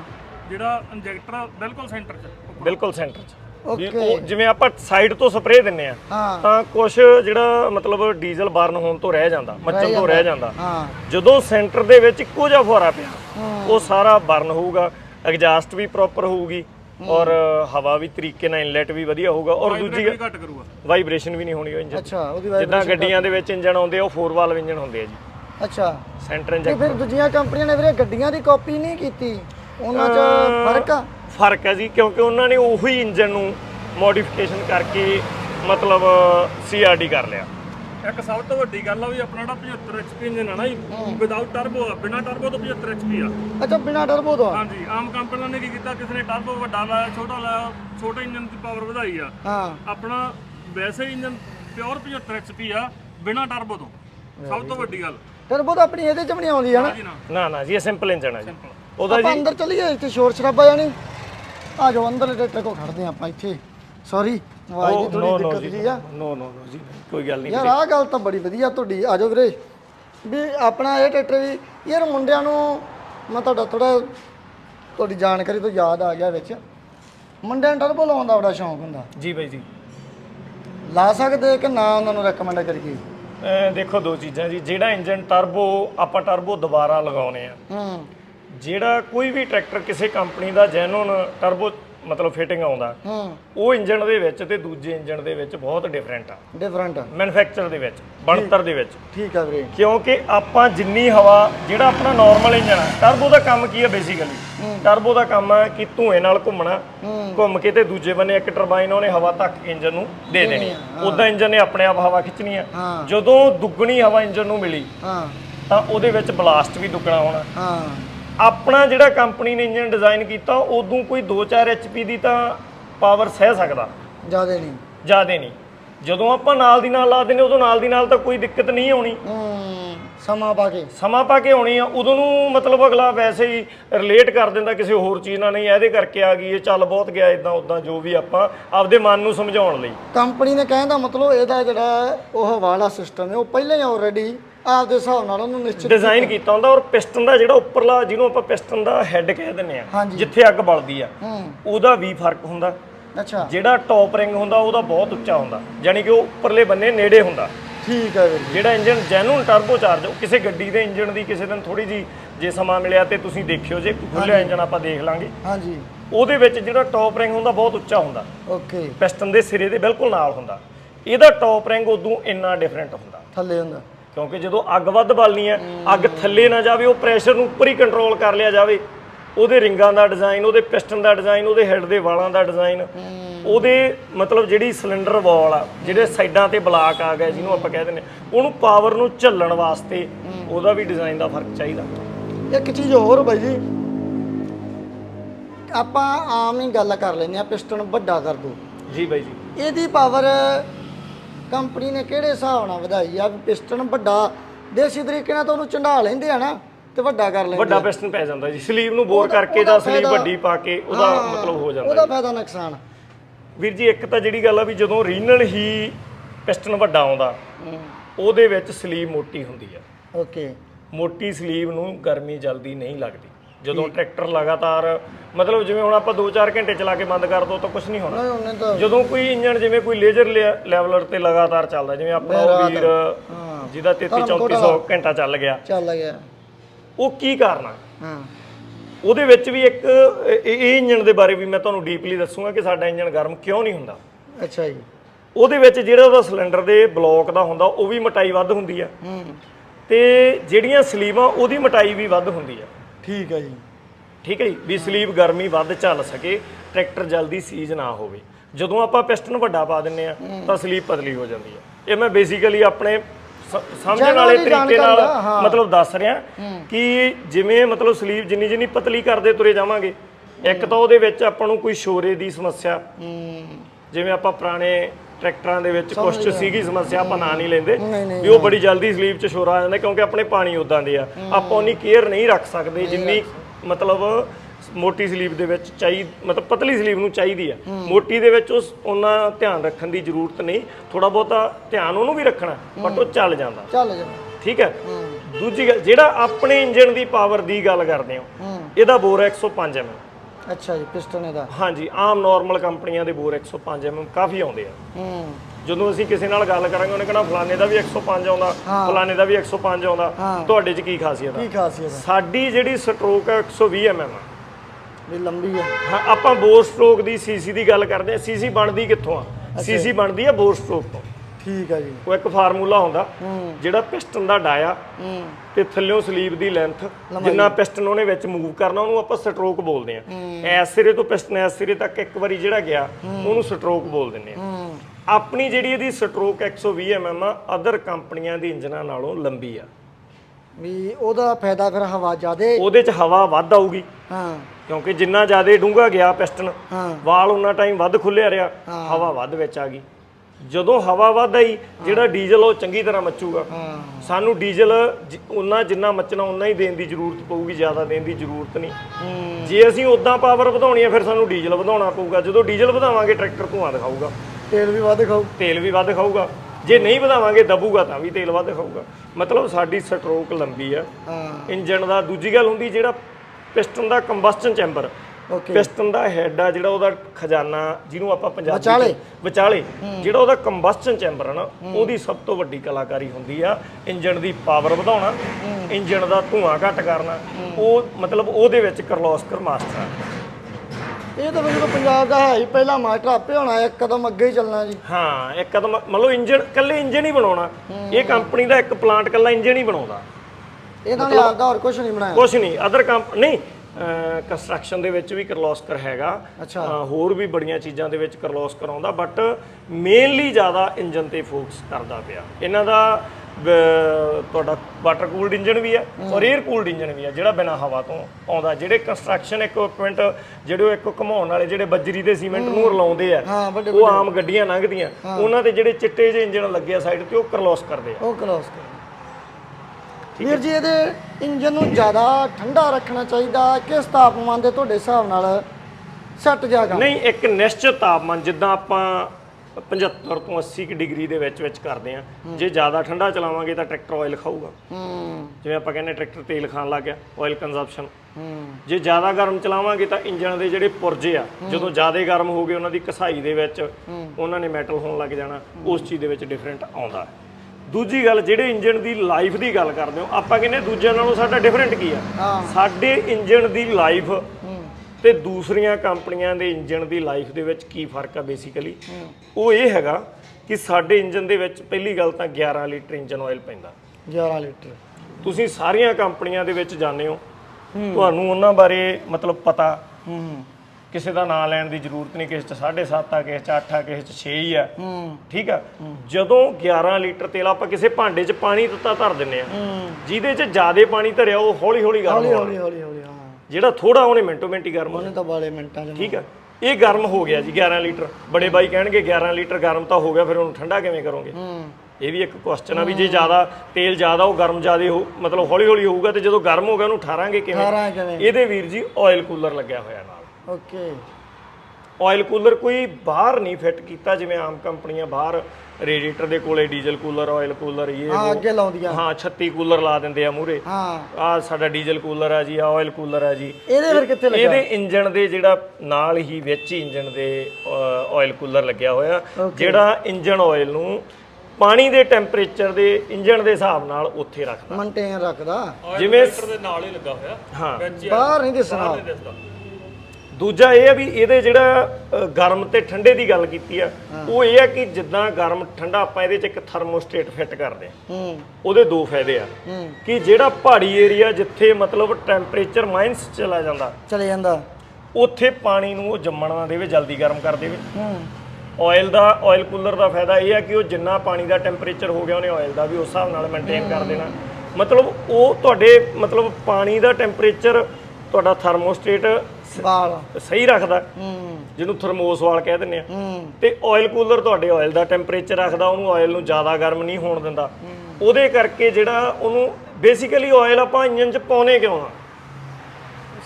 C: ਜਿਹੜਾ ਇੰਜੈਕਟਰ ਬਿਲਕੁਲ ਸੈਂਟਰ 'ਚ।
B: ਬਿਲਕੁਲ ਸੈਂਟਰ 'ਚ। ਵੀ ਉਹ ਜਿਵੇਂ ਆਪਾਂ ਸਾਈਡ ਤੋਂ ਸਪਰੇਅ ਦਿੰਨੇ ਆ
A: ਹਾਂ।
B: ਤਾਂ ਕੁਝ ਜਿਹੜਾ ਮਤਲਬ ਡੀਜ਼ਲ ਬਰਨ ਹੋਣ ਤੋਂ ਰਹਿ ਜਾਂਦਾ ਮੱਚਣ ਤੋਂ ਰਹਿ ਜਾਂਦਾ।
A: ਹਾਂ।
B: ਜਦੋਂ ਸੈਂਟਰ ਦੇ ਵਿੱਚ ਇੱਕੋ ਜਿਹਾ ਫੁਹਾਰਾ ਪਿਆ। ਉਹ ਸਾਰਾ ਬਰਨ ਹੋਊਗਾ ਐਗਜ਼ਾਸਟ ਵੀ ਪ੍ਰੋਪਰ ਹੋਊਗੀ ਔਰ ਹਵਾ ਵੀ ਤਰੀਕੇ ਨਾਲ ਇਨਲੈਟ ਵੀ ਵਧੀਆ ਹੋਊਗਾ ਔਰ ਦੂਜੀ
C: ਵੀ ਘੱਟ ਕਰੂਗਾ।
B: ਵਾਈਬ੍ਰੇਸ਼ਨ ਵੀ ਨਹੀਂ ਹੋਣੀ ਉਹ ਇੰਜਨ
A: ਅੱਛਾ ਉਹਦੀ
B: ਜਿੱਦਾਂ
A: ਵਾਈਬ੍ਰੇਸ਼ਨ
B: ਗੱਡੀਆਂ ਦੇ ਵਿੱਚ ਇੰਜਨ ਆਉਂਦੇ ਆ ਉਹ 4 ਵਾਲਵ ਇੰਜਨ ਹੁੰਦੇ ਆ ਜੀ।
A: ਅੱਛਾ।
B: ਸੈਂਟਰ
A: ਤੇ
B: ਇੰਜਨ
A: ਫਿਰ ਦੂਜੀਆਂ ਕੰਪਨੀਆਂ ਨੇ ਵੀਰੇ ਗੱਡੀਆਂ ਦੀ ਕਾਪੀ ਨਹੀਂ ਕੀਤੀ। ਉਹਨਾਂ 'ਚ ਫ਼ਰਕ ਆ?
B: ਫ਼ਰਕ ਹੈ ਜੀ ਕਿਉਂਕਿ ਉਹਨਾਂ ਨੇ ਉਹੀ ਇੰਜਨ ਨੂੰ ਮੋਡੀਫਿਕੇਸ਼ਨ ਕਰਕੇ ਮਤਲਬ ਸੀਆਰਡੀ ਕਰ ਲਿਆ।
C: ਇੱਕ ਸਭ ਤੋਂ ਵੱਡੀ ਗੱਲ ਆ ਵੀ ਆਪਣਾ ਜਿਹੜਾ 75 HP ਇੰਜਨ ਆ ਨਾ ਜੀ ਵਿਦਆਊਟ ਟਰਬੋ ਆ ਬਿਨਾ ਟਰਬੋ ਤੋਂ 75 HP ਆ।
A: ਅੱਛਾ ਬਿਨਾ ਟਰਬੋ ਤੋਂ ਆ?
C: ਹਾਂਜੀ ਆਮ ਕੰਪਨੀਆਂ ਨੇ ਕੀ ਕੀਤਾ ਕਿਸੇ ਨੇ ਟਰਬੋ ਵੱਡਾ ਲਾਇਆ ਛੋਟਾ ਲਾਇਆ ਛੋਟੇ ਇੰਜਨ ਦੀ ਪਾਵਰ ਵਧਾਈ ਆ।
A: ਹਾਂ।
C: ਆਪਣਾ ਵੈਸੇ ਇੰਜਨ ਪਿਓਰ 75 HP ਆ ਬਿਨਾ ਟਰਬੋ ਤੋਂ। ਸਭ ਤੋਂ ਵੱਡੀ ਗੱਲ।
A: ਟਰਬੋ ਤਾਂ ਆਪਣੀ ਇਹਦੇ 'ਚ ਵੀ ਨਹੀਂ ਆਉਂਦੀ ਹੈ ਨਾ?
C: ਨਾ।
B: ਜੀ ਇਹ ਸਿੰਪਲ ਇੰਜਨ ਹੈ ਜੀ। ਉਹਦਾ
A: ਆਪਾਂ
B: ਜੀ
A: ਅੰਦਰ ਚੱਲੀਏ ਇੱਥੇ ਸ਼ੋਰ ਸ਼ਰਾਬਾ ਜਾਣੀ ਆ ਜਾਓ ਅੰਦਰ ਟਰੈਕਟਰ ਕੋ ਖੜਦੇ ਆ ਆਪਾਂ ਇੱਥੇ। ਸੌਰੀ ਆਵਾਜ਼ ਦੀ ਥੋੜੀ ਦਿੱਕਤ
B: ਜੀ
A: ਆ।
B: ਨੋ ਨੋ ਨੋ ਜੀ ਕੋਈ ਗੱਲ ਨਹੀਂ
A: ਯਾਰ ਆਹ ਗੱਲ ਤਾਂ ਬੜੀ ਵਧੀਆ ਤੁਹਾਡੀ। ਆ ਜਾਓ ਵੀਰੇ। ਵੀ ਆਪਣਾ ਇਹ ਟਰੈਕਟਰ ਵੀ ਯਾਰ ਮੁੰਡਿਆਂ ਨੂੰ ਮੈਂ ਤੁਹਾਡਾ ਥੋੜਾ ਤੁਹਾਡੀ ਜਾਣਕਾਰੀ ਤੋਂ ਯਾਦ ਆ ਗਿਆ ਵਿੱਚ। ਮੁੰਡਿਆਂ ਨੂੰ ਟਰਬੋ ਲਾਉਣ ਦਾ ਬੜਾ ਸ਼ੌਂਕ ਹੁੰਦਾ।
B: ਜੀ ਬਾਈ ਜੀ।
A: ਲਾ ਸਕਦੇ ਕਿ ਨਾ ਉਹਨਾਂ ਨੂੰ ਰეკਮੈਂਡ ਕਰੀਏ?
B: ਦੇਖੋ ਦੋ ਚੀਜ਼ਾਂ ਜੀ। ਜਿਹੜਾ ਇੰਜਨ ਟਰਬੋ ਆਪਾਂ ਟਰਬੋ ਦੁਬਾਰਾ ਲਗਾਉਨੇ ਆ।
A: ਹੂੰ।
B: ਜਿਹੜਾ ਕੋਈ ਵੀ ਟਰੈਕਟਰ ਕਿਸੇ ਕੰਪਨੀ ਦਾ ਜੈਨੂਨ ਟਰਬੋ ਮਤਲਬ ਫਿਟਿੰਗ ਆਉਂਦਾ
A: ਹੂੰ।
B: ਉਹ ਇੰਜਨ ਦੇ ਵਿੱਚ ਤੇ ਦੂਜੇ ਇੰਜਨ ਦੇ ਵਿੱਚ ਬਹੁਤ ਡਿਫਰੈਂਟ ਆ।
A: ਡਿਫਰੈਂਟ
B: ਮੈਨੂਫੈਕਚਰ ਦੇ ਵਿੱਚ ਬਣਤਰ ਦੇ ਵਿੱਚ।
A: ਠੀਕ ਆ ਵੀਰੇ।
B: ਕਿਉਂਕਿ ਆਪਾਂ ਜਿੰਨੀ ਹਵਾ ਜਿਹੜਾ ਆਪਣਾ ਨਾਰਮਲ ਇੰਜਨ ਆ ਟਰਬੋ ਦਾ ਕੰਮ ਕੀ ਹੈ। ਬੇਸਿਕਲੀ ਟਰਬੋ ਦਾ ਕੰਮ ਹੈ ਕਿ ਧੂਏ ਨਾਲ ਘੁੰਮਣਾ ਘੁੰਮ ਕੇ ਤੇ ਦੂਜੇ ਬੰਨੇ ਇੱਕ ਟਰਬਾਈਨ ਉਹਨੇ ਹਵਾ ਧੱਕ ਕੇ ਇੰਜਨ ਨੂੰ ਦੇ ਦੇਣੀ ਉਦਾਂ ਇੰਜਨ ਨੇ ਆਪਣੇ ਆਪ ਹਵਾ ਖਿੱਚਣੀ ਆ। ਜਦੋਂ ਦੁੱਗਣੀ ਹਵਾ ਇੰਜਨ ਨੂੰ ਮਿਲੀ
A: ਹਾਂ।
B: ਤਾਂ ਉਹਦੇ ਵਿੱਚ ਬਲਾਸਟ ਵੀ ਦੁੱਗਣਾ ਹੋਣਾ।
A: ਹਾਂ।
B: ਆਪਣਾ ਜਿਹੜਾ ਕੰਪਨੀ ਨੇ ਇੰਜਨ ਡਿਜ਼ਾਈਨ ਕੀਤਾ ਉਦੋਂ ਕੋਈ 2-4 HP ਦੀ ਤਾਂ ਪਾਵਰ ਸਹਿ ਸਕਦਾ।
A: ਜਿਆਦੇ ਨਹੀਂ।
B: ਜ਼ਿਆਦੇ ਨਹੀਂ। ਜਦੋਂ ਆਪਾਂ ਨਾਲ ਦੀ ਨਾਲ ਲਾ ਦਿੰਦੇ ਉਦੋਂ ਨਾਲ ਦੀ ਨਾਲ ਤਾਂ ਕੋਈ ਦਿੱਕਤ ਨਹੀਂ ਆਉਣੀ।
A: ਸਮਾਂ ਪਾ ਕੇ।
B: ਸਮਾਂ ਪਾ ਕੇ ਆਉਣੀ ਆ ਉਦੋਂ ਨੂੰ ਮਤਲਬ ਅਗਲਾ ਵੈਸੇ ਹੀ ਰਿਲੇਟ ਕਰ ਦਿੰਦਾ ਕਿਸੇ ਹੋਰ ਚੀਜ਼ ਨਾਲ ਨਹੀਂ ਇਹਦੇ ਕਰਕੇ ਆ ਗਈ ਇਹ ਚੱਲ ਬਹੁਤ ਗਿਆ ਇਦਾਂ ਉਦਾਂ ਜੋ ਵੀ ਆਪਾਂ ਆਪਦੇ ਮਨ ਨੂੰ ਸਮਝਾਉਣ ਲਈ।
A: ਕੰਪਨੀ ਨੇ ਕਹਿਣ ਦਾ ਮਤਲਬ ਇਹਦਾ ਜਿਹੜਾ ਉਹ ਵਾਲਾ ਸਿਸਟਮ ਹੈ ਉਹ ਪਹਿਲਾਂ ਹੀ ਆਲਰੇਡੀ ਆਪਦੇ ਹਿਸਾਬ ਨਾਲ ਉਹਨੂੰ ਨਿਸ਼ਚਿਤ
B: ਡਿਜ਼ਾਈਨ ਕੀਤਾ ਹੁੰਦਾ ਔਰ ਪਿਸਟਨ ਦਾ ਜਿਹੜਾ ਉੱਪਰਲਾ ਜਿਹਨੂੰ ਆਪਾਂ ਪਿਸਟਨ ਦਾ ਹੈੱਡ ਕਹਿ ਦਿੰਦੇ ਆ
A: ਹਾਂਜੀ।
B: ਜਿੱਥੇ ਅੱਗ ਬਲਦੀ ਆ
A: ਹੂੰ।
B: ਉਹਦਾ ਵੀ ਫ਼ਰਕ ਹੁੰਦਾ।
A: ਅੱਛਾ।
B: ਜਿਹੜਾ ਟੌਪ ਰਿੰਗ ਹੁੰਦਾ ਉਹਦਾ ਬਹੁਤ ਉੱਚਾ ਹੁੰਦਾ। ਯਾਨੀ ਕਿ ਉਹ ਉੱਪਰਲੇ ਬੰਨੇ ਨੇੜੇ ਹੁੰਦਾ।
A: ਠੀਕ ਹੈ ਵੀਰ ਜੀ।
B: ਜਿਹੜਾ ਇੰਜਨ ਜੈਨੂਨ ਟਰਬੋ ਚਾਰਜ ਕਿਸੇ ਗੱਡੀ ਦੇ ਇੰਜਨ ਦੀ ਕਿਸੇ ਦਿਨ ਥੋੜੀ ਜੀ ਜੇ ਸਮਾਂ ਮਿਲਿਆ ਤੇ ਤੁਸੀਂ ਦੇਖਿਓ ਜੇ ਖੁੱਲਿਆ ਇੰਜਨ ਆਪਾਂ ਦੇਖ ਲਾਂਗੇ।
A: ਹਾਂਜੀ।
B: ਉਹਦੇ ਵਿੱਚ ਜਿਹੜਾ ਟੌਪ ਰਿੰਗ ਹੁੰਦਾ ਬਹੁਤ ਉੱਚਾ ਹੁੰਦਾ।
A: ਓਕੇ।
B: ਪਿਸਟਨ ਦੇ ਸਿਰੇ ਦੇ ਬਿਲਕੁਲ ਨਾਲ ਹੁੰਦਾ। ਇਹਦਾ ਟੌਪ ਰਿੰਗ ਉਦੋਂ ਇੰਨਾ ਡਿਫਰੈਂਟ ਹੁੰਦਾ।
A: ਥੱਲੇ ਹੁੰਦਾ।
B: ਕਿਉਂਕਿ ਜਦੋਂ ਅੱਗ ਵੱਧ ਬਾਲਣੀ ਹੈ ਅੱਗ ਥੱਲੇ ਨਾ ਜਾਵੇ ਉਹ ਪ੍ਰੈਸ਼ਰ ਨੂੰ ਉੱਪਰ ਹੀ ਕੰਟਰੋਲ ਕਰ ਲਿਆ ਜਾਵੇ। ਉਹਦੇ ਰਿੰਗਾਂ ਦਾ ਡਿਜ਼ਾਈਨ ਉਹਦੇ ਪਿਸਟਨ ਦਾ ਡਿਜ਼ਾਈਨ ਉਹਦੇ ਹੈਡ ਦੇ ਵਾਲਾਂ ਦਾ ਡਿਜ਼ਾਈਨ ਉਹਦੇ ਮਤਲਬ ਜਿਹੜੀ ਸਿਲੰਡਰ ਵਾਲ ਆ ਜਿਹੜੇ ਸਾਈਡਾਂ ਤੇ ਬਲਾਕ ਆ ਗਏ ਜਿਹਨੂੰ ਆਪਾਂ ਕਹਿ ਦਿੰਦੇ ਉਹਨੂੰ ਪਾਵਰ ਨੂੰ ਝੱਲਣ ਵਾਸਤੇ ਉਹਦਾ ਵੀ ਡਿਜ਼ਾਈਨ ਦਾ ਫ਼ਰਕ ਚਾਹੀਦਾ।
A: ਇੱਕ ਚੀਜ਼ ਹੋਰ ਬਾਈ ਜੀ ਆਪਾਂ ਆਮ ਹੀ ਗੱਲ ਕਰ ਲੈਂਦੇ ਆ ਪਿਸਟਨ ਵੱਡਾ ਕਰ ਦੋ।
B: ਜੀ ਬਾਈ ਜੀ।
A: ਇਹਦੀ ਪਾਵਰ ਕੰਪਨੀ ਨੇ ਕਿਹੜੇ ਹਿਸਾਬ ਨਾਲ ਵਧਾਈ ਆ? ਵੀ ਪਿਸਟਨ ਵੱਡਾ ਦੇਸੀ ਤਰੀਕੇ ਨਾਲ ਤਾਂ ਉਹਨੂੰ ਚੰਡਾ ਲੈਂਦੇ ਆ ਨਾ ਤੇ ਵੱਡਾ ਕਰ ਲੈਂਦੇ
B: ਵੱਡਾ ਪਿਸਟਨ ਪੈ ਜਾਂਦਾ ਜੀ। ਸਲੀਵ ਨੂੰ ਬੋਰ ਕਰਕੇ ਜਾਂ ਸਲੀਵ ਵੱਡੀ ਪਾ ਕੇ ਉਹਦਾ ਮਤਲਬ ਹੋ ਜਾਂਦਾ
A: ਉਹਦਾ ਫਾਇਦਾ ਨੁਕਸਾਨ।
B: ਵੀਰ ਜੀ ਇੱਕ ਤਾਂ ਜਿਹੜੀ ਗੱਲ ਆ ਵੀ ਜਦੋਂ ਰੀਨਲ ਹੀ ਪਿਸਟਨ ਵੱਡਾ ਆਉਂਦਾ ਉਹਦੇ ਵਿੱਚ ਸਲੀਵ ਮੋਟੀ ਹੁੰਦੀ ਆ।
A: ਓਕੇ।
B: ਮੋਟੀ ਸਲੀਵ ਨੂੰ ਗਰਮੀ ਜਲਦੀ ਨਹੀਂ ਲੱਗਦੀ। ਜਦੋਂ ਟਰੈਕਟਰ ਲਗਾਤਾਰ ਮਤਲਬ ਜਿਵੇਂ ਹੁਣ ਆਪਾਂ 2-4 ਘੰਟੇ ਚਲਾ ਕੇ ਬੰਦ ਕਰ ਦੋ ਤਾਂ ਕੁਝ ਨਹੀਂ ਹੋਣਾ।
A: ਨਹੀਂ ਉਹਨੇ ਤਾਂ
B: ਜਦੋਂ ਕੋਈ ਇੰਜਨ ਜਿਵੇਂ ਕੋਈ ਲੇਜ਼ਰ ਲੈਵਲਰ ਤੇ ਲਗਾਤਾਰ ਚੱਲਦਾ ਜਿਵੇਂ ਆਪਣਾ ਉਹ ਵੀਰ ਜਿਹਦਾ 33-3400 ਘੰਟਾ ਚੱਲ ਗਿਆ।
A: ਚੱਲ ਗਿਆ।
B: ਉਹ ਕੀ ਕਾਰਨ
A: ਹਾਂ।
B: ਉਹਦੇ ਵਿੱਚ ਵੀ ਇੱਕ ਇਹ ਇੰਜਨ ਦੇ ਬਾਰੇ ਵੀ ਮੈਂ ਤੁਹਾਨੂੰ ਡੀਪਲੀ ਦੱਸੂਗਾ ਕਿ ਸਾਡਾ ਇੰਜਨ ਗਰਮ ਕਿਉਂ ਨਹੀਂ ਹੁੰਦਾ।
A: ਅੱਛਾ ਜੀ।
B: ਉਹਦੇ ਵਿੱਚ ਜਿਹੜਾ ਉਹਦਾ ਸਿਲੰਡਰ ਦੇ ਬਲੌਕ ਦਾ ਹੁੰਦਾ ਉਹ ਵੀ ਮੋਟਾਈ ਵੱਧ ਹੁੰਦੀ ਆ।
A: ਹੂੰ।
B: ਤੇ ਜਿਹੜੀਆਂ ਸਲੀਵਾਂ ਉਹਦੀ ਮੋਟਾਈ ਵੀ ਵੱਧ ਹੁੰਦੀ ਆ।
A: ਠੀਕ ਹੈ ਜੀ।
B: ਠੀਕ ਹੈ ਜੀ ਵੀ ਸਲੀਵ ਗਰਮੀ ਵੱਧ ਚੱਲ ਸਕੇ ਟਰੈਕਟਰ ਜਲਦੀ ਸੀਜ ਨਾ ਹੋਵੇ। ਜਦੋਂ ਆਪਾਂ ਪਿਸਟਨ ਵੱਡਾ ਪਾ ਦਿੰਨੇ ਆ ਤਾਂ ਸਲੀਵ ਪਤਲੀ ਹੋ ਜਾਂਦੀ ਆ ਇਹ ਮੈਂ ਬੇਸਿਕਲੀ ਆਪਣੇ ਸਮਝਣ ਵਾਲੇ ਤਰੀਕੇ ਨਾਲ
A: ਹਾਂ।
B: ਮਤਲਬ ਦੱਸ ਰਿਹਾ ਕਿ ਜਿਵੇਂ ਮਤਲਬ ਸਲੀਵ ਜਿੰਨੀ ਜਿੰਨੀ ਪਤਲੀ ਕਰਦੇ ਤੁਰੇ ਜਾਵਾਂਗੇ ਇੱਕ ਤਾਂ ਉਹਦੇ ਵਿੱਚ ਆਪਾਂ ਨੂੰ ਕੋਈ ਸ਼ੋਰੇ ਦੀ ਸਮੱਸਿਆ
A: ਹੂੰ।
B: ਜਿਵੇਂ ਆਪਾਂ ਪੁਰਾਣੇ ਟਰੈਕਟਰਾਂ ਦੇ ਵਿੱਚ ਚ ਸੀਗੀ ਸਮੱਸਿਆ ਆਪਾਂ ਨਾਂ ਨਹੀਂ ਲੈਂਦੇ। ਵੀ ਉਹ ਬੜੀ ਜਲਦੀ ਸਲੀਪ ਚ ਸ਼ੋਰ ਆ ਜਾਂਦਾ ਕਿਉਂਕਿ ਆਪਣੇ ਪਾਣੀ ਉਦਾਂ ਦੇ ਆ। ਆਪਾਂ ਉਨੀ ਕੇਅਰ ਨਹੀਂ ਰੱਖ ਸਕਦੇ ਜਿੰਨੀ ਮਤਲਬ ਮੋਟੀ ਸਲੀਪ ਦੇ ਵਿੱਚ ਚਾਹੀ ਮਤਲਬ ਪਤਲੀ ਸਲੀਪ ਨੂੰ ਚਾਹੀਦੀ ਆ। ਮੋਟੀ ਦੇ ਵਿੱਚ ਉਸ ਉਹਨਾਂ ਧਿਆਨ ਰੱਖਣ ਦੀ ਜ਼ਰੂਰਤ ਨਹੀਂ। ਥੋੜਾ ਬਹੁਤਾ ਧਿਆਨ ਉਹਨੂੰ ਵੀ ਰੱਖਣਾ ਬਟ ਉਹ ਚੱਲ ਜਾਂਦਾ।
A: ਚੱਲ ਜਾ
B: ਠੀਕ ਹੈ? ਦੂਜੀ ਗੱਲ ਜਿਹੜਾ ਆਪਣੇ ਇੰਜਨ ਦੀ ਪਾਵਰ ਦੀ ਗੱਲ ਕਰਦੇ ਹੋ ਇਹਦਾ ਬੋਰ ਹੈ 105 mm
A: ਅੱਛਾ ਜੀ ਪਿਸਟਨ ਇਹਦਾ।
B: ਹਾਂਜੀ ਆਮ ਨਾਰਮਲ ਕੰਪਨੀਆਂ ਦੇ ਬੋਰ 105 mm ਕਾਫੀ ਆਉਂਦੇ ਆ।
A: ਹੂੰ।
B: ਜਦੋਂ ਅਸੀਂ ਕਿਸੇ ਨਾਲ ਗੱਲ ਕਰਾਂਗੇ ਉਹਨੇ ਕਹਣਾ ਫਲਾਣੇ ਦਾ ਵੀ 105 ਆਉਂਦਾ ਫਲਾਣੇ ਦਾ ਵੀ 105 ਆਉਂਦਾ। ਤੁਹਾਡੇ 'ਚ ਕੀ ਖਾਸੀਅਤ ਆ?
A: ਕੀ ਖਾਸੀਅਤ ਹੈ
B: ਸਾਡੀ ਜਿਹੜੀ ਸਟ੍ਰੋਕ ਹੈ 120 mm ਆ।
A: ਵੀ ਲੰਬੀ ਹੈ
B: ਹਾਂ ਆਪਾਂ ਬੋਰ ਸਟ੍ਰੋਕ ਦੀ ਸੀਸੀ ਦੀ ਗੱਲ ਕਰਦੇ ਆ। ਸੀਸੀ ਬਣਦੀ ਕਿੱਥੋਂ ਆ? ਸੀਸੀ ਬਣਦੀ ਆ ਬੋਰ ਸਟ੍ਰੋਕ ਤੋਂ।
A: ਠੀਕ ਹੈ ਜੀ।
B: ਉਹ ਇੱਕ ਫਾਰਮੂਲਾ ਹੁੰਦਾ ਜਿਹੜਾ ਪਿਸਟਨ ਦਾ ਡਾਇਆ ਤੇ ਥੱਲਿਓਂ ਸਲੀਵ ਦੀ ਲੈਂਥ ਜਿੰਨਾ ਪਿਸਟਨ ਉਹਨੇ ਵਿੱਚ ਮੂਵ ਕਰਨਾ ਉਹਨੂੰ ਆਪਾਂ ਸਟ੍ਰੋਕ ਬੋਲਦੇ ਆ। ਐਸ ਸਿਰੇ ਤੋਂ ਪਿਸਟਨ ਐਸ ਸਿਰੇ ਤੱਕ ਇੱਕ ਵਾਰੀ ਜਿਹੜਾ ਗਿਆ ਉਹਨੂੰ ਸਟ੍ਰੋਕ ਬੋਲ ਦਿੰਦੇ ਆ। ਆਪਣੀ ਜਿਹੜੀ ਇਹਦੀ ਸਟ੍ਰੋਕ 120 mm ਆ ਅਦਰ ਕੰਪਨੀਆਂ ਦੀ ਇੰਜਨਾਂ ਨਾਲੋਂ ਲੰਬੀ ਆ।
A: ਵੀ ਉਹਦਾ ਫਾਇਦਾ ਫਿਰ ਹਵਾ ਜ਼ਿਆਦੇ।
B: ਉਹਦੇ 'ਚ ਹਵਾ ਵੱਧ ਆਊਗੀ।
A: ਹਾਂ।
B: ਕਿਉਂਕਿ ਜਿੰਨਾ ਜ਼ਿਆਦਾ ਡੂੰਘਾ ਗਿਆ ਪਿਸਟਨ
A: ਹਾਂ।
B: ਵਾਲ ਉਹਨਾਂ ਟਾਈਮ ਵੱਧ ਖੁੱਲਿਆ ਰਿਹਾ ਹਵਾ ਵੱਧ ਵਿੱਚ ਆ ਗਈ। ਜਦੋਂ ਹਵਾ ਵੱਧ ਆਈ ਜਿਹੜਾ ਡੀਜ਼ਲ ਉਹ ਚੰਗੀ ਤਰ੍ਹਾਂ ਮੱਚੂਗਾ।
A: ਹਾਂ।
B: ਸਾਨੂੰ ਡੀਜ਼ਲ ਉਨਾ ਜਿੰਨਾ ਮੱਚਣਾ ਉਨਾ ਹੀ ਦੇਣ ਦੀ ਜ਼ਰੂਰਤ ਪਊਗੀ ਜ਼ਿਆਦਾ ਦੇਣ ਦੀ ਜ਼ਰੂਰਤ ਨਹੀਂ। ਜੇ ਅਸੀਂ ਉਦਾਂ ਪਾਵਰ ਵਧਾਉਣੀ ਹੈ ਫਿਰ ਸਾਨੂੰ ਡੀਜ਼ਲ ਵਧਾਉਣਾ ਪਊਗਾ। ਜਦੋਂ ਡੀਜ਼ਲ ਵਧਾਵਾਂਗੇ ਟਰੈਕਟਰ ਧੂਆਂ ਦਿਖਾਊਗਾ।
A: ਤੇਲ ਵੀ ਵੱਧ ਖਾਊ।
B: ਤੇਲ ਵੀ ਵੱਧ ਖਾਊਗਾ। ਜੇ ਨਹੀਂ ਵਧਾਵਾਂਗੇ ਦਬੂਗਾ ਤਾਂ ਵੀ ਤੇਲ ਵੱਧ ਖਾਊਗਾ। ਮਤਲਬ ਸਾਡੀ ਸਟ੍ਰੋਕ ਲੰਬੀ ਆ।
A: ਹਾਂ।
B: ਇੰਜਨ ਦਾ ਦੂਜੀ ਗੱਲ ਹੁੰਦੀ ਜਿਹੜਾ ਪਿਸਟਨ ਦਾ ਕੰਬਸਟਨ ਚੈਂਬਰ ਪਿਸਟਨ ਦਾ ਹੈਡ ਆ ਜਿਹੜਾ ਉਹਦਾ ਖਜ਼ਾਨਾ ਜਿਹਨੂੰ ਆਪਾਂ ਪੰਜਾਬੀ
A: ਵਿਚਾਲੇ?
B: ਵਿਚਾਲੇ। ਜਿਹੜਾ ਉਹਦਾ ਕੰਬਸਟਨ ਚੈਂਬਰ ਆ ਨਾ ਉਹਦੀ ਸਭ ਤੋਂ ਵੱਡੀ ਕਲਾਕਾਰੀ ਹੁੰਦੀ ਆ ਇੰਜਨ ਦੀ ਪਾਵਰ ਵਧਾਉਣਾ ਇੰਜਨ ਦਾ ਧੂਆਂ ਘੱਟ ਕਰਨਾ ਉਹ ਮਤਲਬ ਉਹਦੇ ਵਿੱਚ ਕਰਲੋਸਕਰ ਮਾਸਟਰ ਆ।
A: ਇਹ ਤਾਂ ਮੈਨੂੰ ਪੰਜਾਬ ਦਾ ਹੈ ਹੀ ਪਹਿਲਾ ਮਾਸਟਰ ਆਪੇ ਹੋਣਾ ਇੱਕ ਕਦਮ ਅੱਗੇ ਹੀ ਚੱਲਣਾ ਜੀ।
B: ਹਾਂ ਇੱਕ ਕਦਮ ਮਤਲਬ ਇੰਜਨ ਕੱਲੇ ਇੰਜਨ ਹੀ ਬਣਾਉਣਾ। ਇਹ ਕੰਪਨੀ ਦਾ ਇੱਕ ਪਲਾਂਟ ਕੱਲਾ ਇੰਜਨ ਹੀ ਬਣਾਉਂਦਾ।
A: ਇਹਨਾਂ ਨੇ ਆਪਦਾ ਹੋਰ ਕੁਝ ਨਹੀਂ ਬਣਾਇਆ।
B: ਕੁਝ ਨਹੀਂ ਅਦਰ ਕੰਪ ਨਹੀਂ ਕੰਸਟਰਕਸ਼ਨ ਦੇ ਵਿੱਚ ਵੀ ਕਰਲੋਸਕਰ ਹੈਗਾ।
A: ਅੱਛਾ।
B: ਹੋਰ ਵੀ ਬੜੀਆਂ ਚੀਜ਼ਾਂ ਦੇ ਵਿੱਚ ਕਰਲੋਸਕਰ ਆਉਂਦਾ ਬਟ ਮੇਨਲੀ ਜ਼ਿਆਦਾ ਇੰਜਨ ਤੇ ਫੋਕਸ ਕਰਦਾ ਪਿਆ। ਇਹਨਾਂ ਦਾ ਤੁਹਾਡਾ ਵਾਟਰ ਕੂਲਡ ਇੰਜਨ ਵੀ ਹੈ ਔਰ 에ਅਰ ਕੂਲਡ ਇੰਜਨ ਵੀ ਹੈ ਜਿਹੜਾ ਬਿਨਾ ਹਵਾ ਤੋਂ ਆਉਂਦਾ। ਜਿਹੜੇ ਕੰਸਟਰਕਸ਼ਨ ਇਕਵਿਪਮੈਂਟ ਜਿਹੜੇ ਉਹ ਇੱਕ ਘੁਮਾਉਣ ਵਾਲੇ ਜਿਹੜੇ ਬੱਜਰੀ ਦੇ ਸੀਮੈਂਟ ਨੂੰ ਰਲਾਉਂਦੇ ਆ ਉਹ ਆਮ ਗੱਡੀਆਂ ਲੰਘਦੀਆਂ। ਉਹਨਾਂ ਤੇ ਜਿਹੜੇ ਚਿੱਟੇ ਜਿਹੇ ਇੰਜਨ ਲੱਗੇ ਆ ਸਾਈਡ ਤੇ ਉਹ ਕਰਲੋਸ ਕਰਦੇ ਆ।
A: ਉਹ ਕਲੋਸ ਕਰ ਵੀਰ ਜੀ ਇਹਦੇ ਇੰਜਨ ਨੂੰ ਜ਼ਿਆਦਾ ਠੰਡਾ ਰੱਖਣਾ ਚਾਹੀਦਾ ਕਿਸ ਤਾਪਮਾਨ ਦੇ ਤੁਹਾਡੇ ਹਿਸਾਬ ਨਾਲ ਸੈੱਟ ਜਾਗਾ
B: ਨਹੀਂ ਇੱਕ ਨਿਸ਼ਚਿਤ ਤਾਪਮਾਨ ਜਿੱਦਾਂ ਆਪਾਂ 75 ਤੋਂ 80 ਕੁ ਡਿਗਰੀ ਦੇ ਵਿੱਚ ਵਿੱਚ ਕਰਦੇ ਆ ਜੇ ਜ਼ਿਆਦਾ ਠੰਡਾ ਚਲਾਵਾਂਗੇ ਤਾਂ ਟਰੈਕਟਰ ਆਇਲ ਖਾਊਗਾ। ਜਿਵੇਂ ਆਪਾਂ ਕਹਿੰਦੇ ਟਰੈਕਟਰ ਤੇਲ ਖਾਣ ਲੱਗ ਗਿਆ ਆਇਲ ਕੰਜ਼ੰਪਸ਼ਨ ਜੇ ਜ਼ਿਆਦਾ ਗਰਮ ਚਲਾਵਾਂਗੇ ਤਾਂ ਇੰਜਣ ਦੇ ਜਿਹੜੇ ਪੁਰਜੇ ਆ ਜਦੋਂ ਜ਼ਿਆਦਾ ਗਰਮ ਹੋ ਗਏ ਉਹਨਾਂ ਦੀ ਕਸਾਈ ਦੇ ਵਿੱਚ ਉਹਨਾਂ ਨੇ ਮੈਟਲ ਹੋਣ ਲੱਗ ਜਾਣਾ ਉਸ ਚੀਜ਼ ਦੇ ਵਿੱਚ ਡਿਫਰੈਂਟ ਆਉਂਦਾ। ਹੈ ਦੂਜੀ ਗੱਲ ਜਿਹੜੇ ਇੰਜਣ ਦੀ ਲਾਈਫ ਦੀ ਗੱਲ ਕਰਦੇ ਹੋ ਆਪਾਂ ਕਹਿੰਦੇ ਦੂਜਿਆਂ ਨਾਲੋਂ ਸਾਡਾ ਡਿਫਰੈਂਟ ਕੀ ਆ? ਸਾਡੇ ਇੰਜਣ ਦੀ ਲਾਈਫ ਤੇ ਦੂਸਰੀਆਂ ਕੰਪਨੀਆਂ ਦੇ ਇੰਜਣ ਦੀ ਲਾਈਫ ਦੇ ਵਿੱਚ ਕੀ ਫ਼ਰਕ ਆ ਬੇਸਿਕਲੀ ਉਹ ਇਹ ਹੈਗਾ ਕਿ ਸਾਡੇ ਇੰਜਣ ਦੇ ਵਿੱਚ ਪਹਿਲੀ ਗੱਲ ਤਾਂ 11 ਲੀਟਰ ਇੰਜਨ ਆਇਲ ਪੈਂਦਾ।
A: 11 ਲੀਟਰ।
B: ਤੁਸੀਂ ਸਾਰੀਆਂ ਕੰਪਨੀਆਂ ਦੇ ਵਿੱਚ ਜਾਂਦੇ ਹੋ। ਤੁਹਾਨੂੰ ਉਹਨਾਂ ਬਾਰੇ ਮਤਲਬ ਪਤਾ। ਕਿਸੇ ਦਾ ਨਾਂ ਲੈਣ ਦੀ ਜ਼ਰੂਰਤ ਨਹੀਂ ਕਿਸੇ 'ਚ 7.5 ਆ ਕਿਸੇ 'ਚ 8 ਆ ਕਿਸੇ 'ਚ 6 ਹੀ ਆ। ਠੀਕ ਆ? ਜਦੋਂ 11 ਲੀਟਰ ਤੇਲ ਆਪਾਂ ਕਿਸੇ ਭਾਂਡੇ 'ਚ ਪਾਣੀ ਦਿੱਤਾ ਧਰ ਦਿੰਨੇ ਆ।
A: ਹੂੰ।
B: ਜਿਹਦੇ 'ਚ ਜ਼ਿਆਦਾ ਪਾਣੀ ਧਰਿਆ ਉਹ ਹੌਲੀ ਹੌਲੀ ਗਰਮ
A: ਹੌਲੀ
B: ਹੋਣਾ
A: ਹੌਲੀ ਹੌਲੀ ਹੌਲੀ ਹਾਂ।
B: ਜਿਹੜਾ ਥੋੜਾ ਉਹਨੇ ਮਿੰਟੋ ਮਿੰਟ ਹੀ ਗਰਮ
A: ਉਹਨੇ ਤਾਂ ਬਾਲੇ ਮਿੰਟਾਂ ਚ
B: ਠੀਕ ਆ? ਇਹ ਗਰਮ ਹੋ ਗਿਆ ਜੀ 11 ਲੀਟਰ। ਬੜੇ ਬਾਈ ਕਹਿਣਗੇ 11 ਲੀਟਰ ਗਰਮ ਤਾਂ ਹੋ ਗਿਆ ਫਿਰ ਉਹਨੂੰ ਠੰਡਾ ਕਿਵੇਂ ਕਰੋਗੇ?
A: ਹੂੰ।
B: ਇਹ ਵੀ ਇੱਕ ਕੁਐਸਚਨ ਆ ਵੀ ਜੇ ਜ਼ਿਆਦਾ ਤੇਲ ਜ਼ਿਆਦਾ ਉਹ ਗਰਮ ਜ਼ਿਆਦਾ ਹੋ ਮਤਲਬ ਹੌਲੀ ਹੌਲੀ ਹੋਊਗਾ ਤੇ ਜਦੋਂ ਗਰਮ ਹੋ ਗਿਆ ਉਹਨੂੰ ਠਾਰਾਂਗੇ ਕਿਵੇਂ?
A: 18 ਕਿਵੇਂ?
B: ਇਹਦੇ ਵੀਰ ਜੀ ਆਇਲ ਕੂਲਰ ਲੱਗਿਆ ਹੋਇਆ ਨਾਲ।
A: ਓਕੇ
B: ਆਇਲ ਕੂਲਰ ਕੋਈ ਬਾਹਰ ਨਹੀਂ ਫਿੱਟ ਕੀਤਾ ਜਿਵੇਂ ਆਮ ਕੰਪਨੀਆਂ ਬਾਹਰ ਰੇਡੀਏਟਰ ਦੇ ਕੋਲੇ ਡੀਜ਼ਲ ਕੂਲਰ ਆਇਲ ਕੂਲਰ ਇਹ
A: ਹਾਂ ਅੱਗੇ ਲਾਉਂਦੀਆਂ।
B: ਹਾਂ 36 ਕੂਲਰ ਲਾ ਦਿੰਦੇ ਆ ਮੂਰੇ
A: ਹਾਂ।
B: ਆ ਸਾਡਾ ਡੀਜ਼ਲ ਕੂਲਰ ਆ ਜੀ ਆ ਆਇਲ ਕੂਲਰ ਆ ਜੀ।
A: ਇਹਦੇ ਫਿਰ ਕਿੱਥੇ ਲੱਗਾ
B: ਇਹਦੇ ਇੰਜਨ ਦੇ ਜਿਹੜਾ ਨਾਲ ਹੀ ਵਿੱਚ ਹੀ ਇੰਜਨ ਦੇ ਆਇਲ ਕੂਲਰ ਲੱਗਿਆ ਹੋਇਆ। ਜਿਹੜਾ ਇੰਜਨ ਆਇਲ ਨੂੰ ਪਾਣੀ ਦੇ ਟੈਂਪਰੇਚਰ ਦੇ ਇੰਜਨ ਦੇ ਹਿਸਾਬ ਨਾਲ ਉੱਥੇ ਰੱਖਦਾ।
A: ਮੇਨਟੇਨ ਰੱਖਦਾ।
B: ਜਿਵੇਂ
C: ਦੇ ਨਾਲ ਹੀ ਲੱਗਾ ਹੋਇਆ।
B: ਹਾਂ।
A: ਬਾਹਰ ਨਹੀਂ ਦਿਸਣਾ
C: ਦਿਸਦਾ।
B: ਦੂਜਾ ਇਹ ਆ ਵੀ ਇਹਦੇ ਜਿਹੜਾ ਅ, ਗਰਮ ਤੇ ਠੰਡੇ ਦੀ ਗੱਲ ਕੀਤੀ ਆ ਉਹ ਇਹ ਆ ਕਿ ਜਿੱਦਾਂ ਗਰਮ ਠੰਡਾ ਆਪਾਂ ਇਹਦੇ 'ਚ ਇੱਕ ਥਰਮੋਸਟੇਟ ਫਿੱਟ ਕਰਦੇ ਆ।
A: ਹੂੰ।
B: ਉਹਦੇ ਦੋ ਫਾਇਦੇ ਆ।
A: ਹੂੰ।
B: ਕਿ ਜਿਹੜਾ ਪਹਾੜੀ ਏਰੀਆ ਜਿੱਥੇ ਮਤਲਬ ਟੈਂਪਰੇਚਰ ਮਾਈਨਸ ਚਲਾ ਜਾਂਦਾ
A: ਚਲੇ ਜਾਂਦਾ।
B: ਉੱਥੇ ਪਾਣੀ ਨੂੰ ਉਹ ਜੰਮਣ ਨਾ ਦੇਵੇ ਜਲਦੀ ਗਰਮ ਕਰ ਦੇਵੇ।
A: ਹੂੰ।
B: ਆਇਲ ਦਾ ਆਇਲ ਕੂਲਰ ਦਾ ਫਾਇਦਾ ਇਹ ਆ ਕਿ ਉਹ ਜਿੰਨਾ ਪਾਣੀ ਦਾ ਟੈਂਪਰੇਚਰ ਹੋ ਗਿਆ ਉਹਨੇ ਆਇਲ ਦਾ ਵੀ ਉਸ ਹਿਸਾਬ ਨਾਲ ਮੇਨਟੇਨ ਕਰ ਦੇਣਾ। ਮਤਲਬ ਉਹ ਤੁਹਾਡੇ ਮਤਲਬ ਪਾਣੀ ਦਾ ਟੈਂਪਰੇਚਰ ਤੁਹਾਡਾ ਥਰਮੋਸਟੇਟ
A: ਬਾਲ
B: ਸਹੀ ਰੱਖਦਾ।
A: ਹੂੰ।
B: ਜਿਹਨੂੰ ਥਰਮੋਸ ਵਾਲ ਕਹਿ ਦਿੰਦੇ ਆ। ਤੇ ਆਇਲ ਕੂਲਰ ਤੁਹਾਡੇ ਆਇਲ ਦਾ ਟੈਂਪਰੇਚਰ ਰੱਖਦਾ ਉਹਨੂੰ ਆਇਲ ਨੂੰ ਜ਼ਿਆਦਾ ਗਰਮ ਨਹੀਂ ਹੋਣ ਦਿੰਦਾ। ਉਹਦੇ ਕਰਕੇ ਜਿਹੜਾ ਉਹਨੂੰ ਬੇਸਿਕਲੀ ਆਇਲ ਆਪਾਂ ਇੰਜਨ 'ਚ ਪਾਉਨੇ ਕਿਉਂ ਆ?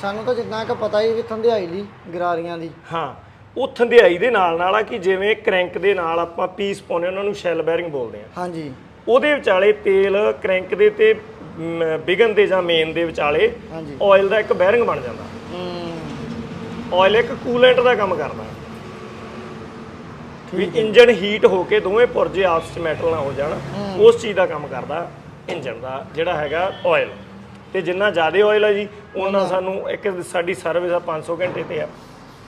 A: ਸਾਨੂੰ ਤਾਂ ਜਿੰਨਾ ਕਿ ਪਤਾ ਹੀ ਵੀ ਥੰਧਿਆਈ ਲਈ ਗਰਾਰੀਆਂ ਦੀ
B: ਹਾਂ ਉਹ ਥੰਧਿਆਈ ਦੇ ਨਾਲ ਨਾਲ ਆ ਕਿ ਜਿਵੇਂ ਕ੍ਰੈਂਕ ਦੇ ਨਾਲ ਆਪਾਂ ਪੀਸ ਪਾਉਨੇ ਉਹਨਾਂ ਨੂੰ ਸ਼ੈਲ ਬੈਰਿੰਗ ਬੋਲਦੇ ਆ।
A: ਹਾਂਜੀ।
B: ਉਹਦੇ ਵਿਚਾਲੇ ਤੇਲ ਕ੍ਰੈਂਕ ਦੇ ਤੇ ਬਿਗਨ ਦੇ ਜਾਂ ਮੇਨ ਦੇ ਵਿਚਾਲੇ ਆਇਲ ਦਾ ਇੱਕ ਬੈਰਿੰਗ ਬਣ ਜਾਂਦਾ।
A: ਹੂੰ।
B: ਆਇਲ ਇੱਕ ਕੂਲੈਂਟ ਦਾ ਕੰਮ ਕਰਦਾ। ਵੀ ਇੰਜਨ ਹੀਟ ਹੋ ਕੇ ਦੋਵੇਂ ਪੁਰਜੇ ਆਪਸ ਵਿੱਚ ਮੈਟਲ ਨਾ ਹੋ ਜਾਣ ਉਸ ਚੀਜ਼ ਦਾ ਕੰਮ ਕਰਦਾ ਇੰਜਨ ਦਾ ਜਿਹੜਾ ਹੈਗਾ ਆਇਲ ਤੇ ਜਿੰਨਾ ਜ਼ਿਆਦਾ ਆਇਲ ਹੈ ਜੀ ਉਹਨਾਂ ਸਾਨੂੰ ਇੱਕ ਸਾਡੀ ਸਰਵਿਸ ਆ 500 ਘੰਟੇ ਤੇ ਆ।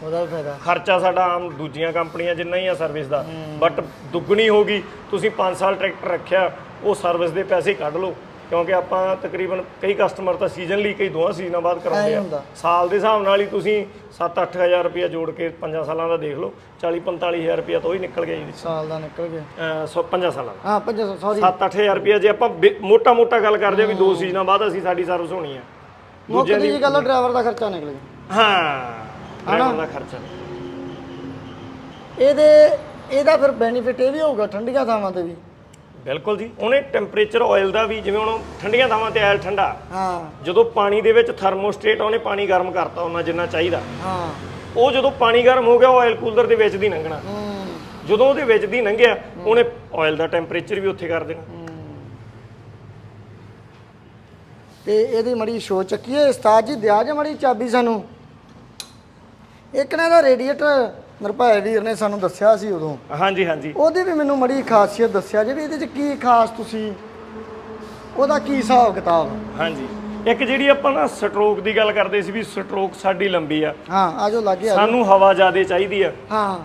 A: ਉਹਦਾ ਫਾਇਦਾ।
B: ਖਰਚਾ ਸਾਡਾ ਆਮ ਦੂਜੀਆਂ ਕੰਪਨੀਆਂ ਜਿੰਨਾ ਹੀ ਆ ਸਰਵਿਸ ਦਾ। ਬਟ ਦੁੱਗਣੀ ਹੋ ਗਈ ਤੁਸੀਂ 5 ਸਾਲ ਟਰੈਕਟਰ ਰੱਖਿਆ ਉਹ ਸਰਵਿਸ ਦੇ ਪੈਸੇ ਕੱਢ ਲਓ। ਕਿਉਂਕਿ ਆਪਾਂ ਤਕਰੀਬਨ ਕਈ ਕਸਟਮਰ ਤਾਂ ਸੀਜ਼ਨ ਲਈ ਕਈ ਦੋਹਾਂ ਸੀਜ਼ਨਾਂ ਬਾਅਦ ਕਰਾਉਂਦੇ
A: ਐਂ
B: ਆ।
A: ਹੁੰਦਾ।
B: ਸਾਲ ਦੇ ਹਿਸਾਬ ਨਾਲ ਹੀ ਤੁਸੀਂ 7-8000 ਰੁਪਇਆ ਜੋੜ ਕੇ 5 ਸਾਲਾਂ ਦਾ ਦੇਖ ਲਓ 40-45000 ਰੁਪਇਆ ਤਾਂ ਉਹ ਹੀ ਨਿਕਲ ਗਿਆ ਜੀ
A: ਸਾਲ ਦਾ ਨਿਕਲ ਗਿਆ।
B: ਅਹ ਸੌ 5 ਸਾਲਾਂ ਦਾ।
A: ਹਾਂ 500 ਸੌਰੀ
B: 7-8000 ਰੁਪਇਆ ਜੇ ਆਪਾਂ ਮੋਟਾ-ਮੋਟਾ ਗੱਲ ਕਰਦੇ ਆ ਵੀ ਦੋ ਸੀਜ਼ਨਾਂ ਬਾਅਦ ਅਸੀਂ ਸਾਡੀ ਸਰਵਿਸ ਹੋਣੀ ਆ।
A: ਮੁੱਕਦੀ ਜੀ ਗੱਲ ਡਰਾਈਵਰ ਦਾ ਖਰਚਾ ਨਿਕਲ ਗਿਆ।
B: ਹਾਂ ਡਰਾਈਵਰ ਦਾ ਖਰਚਾ
A: ਇਹਦੇ ਇਹਦਾ ਫਿਰ ਬੈਨੀਫਿਟ ਇਹ ਵੀ ਹੋਊਗਾ ਠੰਡੀਆਂ ਥਾਵਾਂ ਤੇ ਵੀ।
B: ਬਿਲਕੁਲ ਜੀ ਉਹਨੇ ਟੈਂਪਰੇਚਰ ਆਇਲ ਦਾ ਵੀ ਜਿਵੇਂ ਹੁਣ ਠੰਡੀਆਂ ਥਾਵਾਂ ਤੇ ਆਇਲ ਠੰਡਾ
A: ਹਾਂ।
B: ਜਦੋਂ ਪਾਣੀ ਦੇ ਵਿੱਚ ਥਰਮੋਸਟੇਟ ਉਹਨੇ ਪਾਣੀ ਗਰਮ ਕਰਤਾ ਉਹਨਾਂ ਜਿੰਨਾ ਚਾਹੀਦਾ।
A: ਹਾਂ।
B: ਉਹ ਜਦੋਂ ਪਾਣੀ ਗਰਮ ਹੋ ਗਿਆ ਉਹ ਆਇਲ ਕੂਲਰ ਦੇ ਵਿੱਚ ਦੀ ਲੰਘਣਾ।
A: ਹੂੰ।
B: ਜਦੋਂ ਉਹਦੇ ਵਿੱਚ ਦੀ ਲੰਘਿਆ ਉਹਨੇ ਆਇਲ ਦਾ ਟੈਂਪਰੇਚਰ ਵੀ ਉੱਥੇ ਕਰ ਦੇਣਾ।
A: ਤੇ ਇਹਦੀ ਮੜੀ ਸ਼ੋ ਚੱਕੀਏ ਉਸਤਾਦ ਜੀ ਦਿਆ ਜੇ ਮੜੀ ਚਾਬੀ ਸਾਨੂੰ। ਇੱਕ ਨਾ ਦਾ ਰੇਡੀਏਟਰ ਨਿਰਭੈ ਵੀਰ ਨੇ ਸਾਨੂੰ ਦੱਸਿਆ ਸੀ ਉਦੋਂ।
B: ਹਾਂਜੀ ਹਾਂਜੀ।
A: ਉਹਦੀ ਵੀ ਮੈਨੂੰ ਮੜੀ ਖਾਸੀਅਤ ਦੱਸਿਆ ਜਿਹੜੀ ਇਹਦੇ ਚ ਕੀ ਖਾਸ ਤੁਸੀਂ ਉਹਦਾ ਕੀ ਹਿਸਾਬ ਕਿਤਾਬ?
B: ਹਾਂਜੀ। ਇੱਕ ਜਿਹੜੀ ਆਪਾਂ ਨਾ ਸਟ੍ਰੋਕ ਦੀ ਗੱਲ ਕਰਦੇ ਸੀ ਵੀ ਸਟ੍ਰੋਕ ਸਾਡੀ ਲੰਬੀ ਆ।
A: ਹਾਂ ਆਜੋ ਲੱਗੇ ਆ
B: ਸਾਨੂੰ ਹਵਾ ਜ਼ਿਆਦਾ ਚਾਹੀਦੀ ਆ।
A: ਹਾਂ।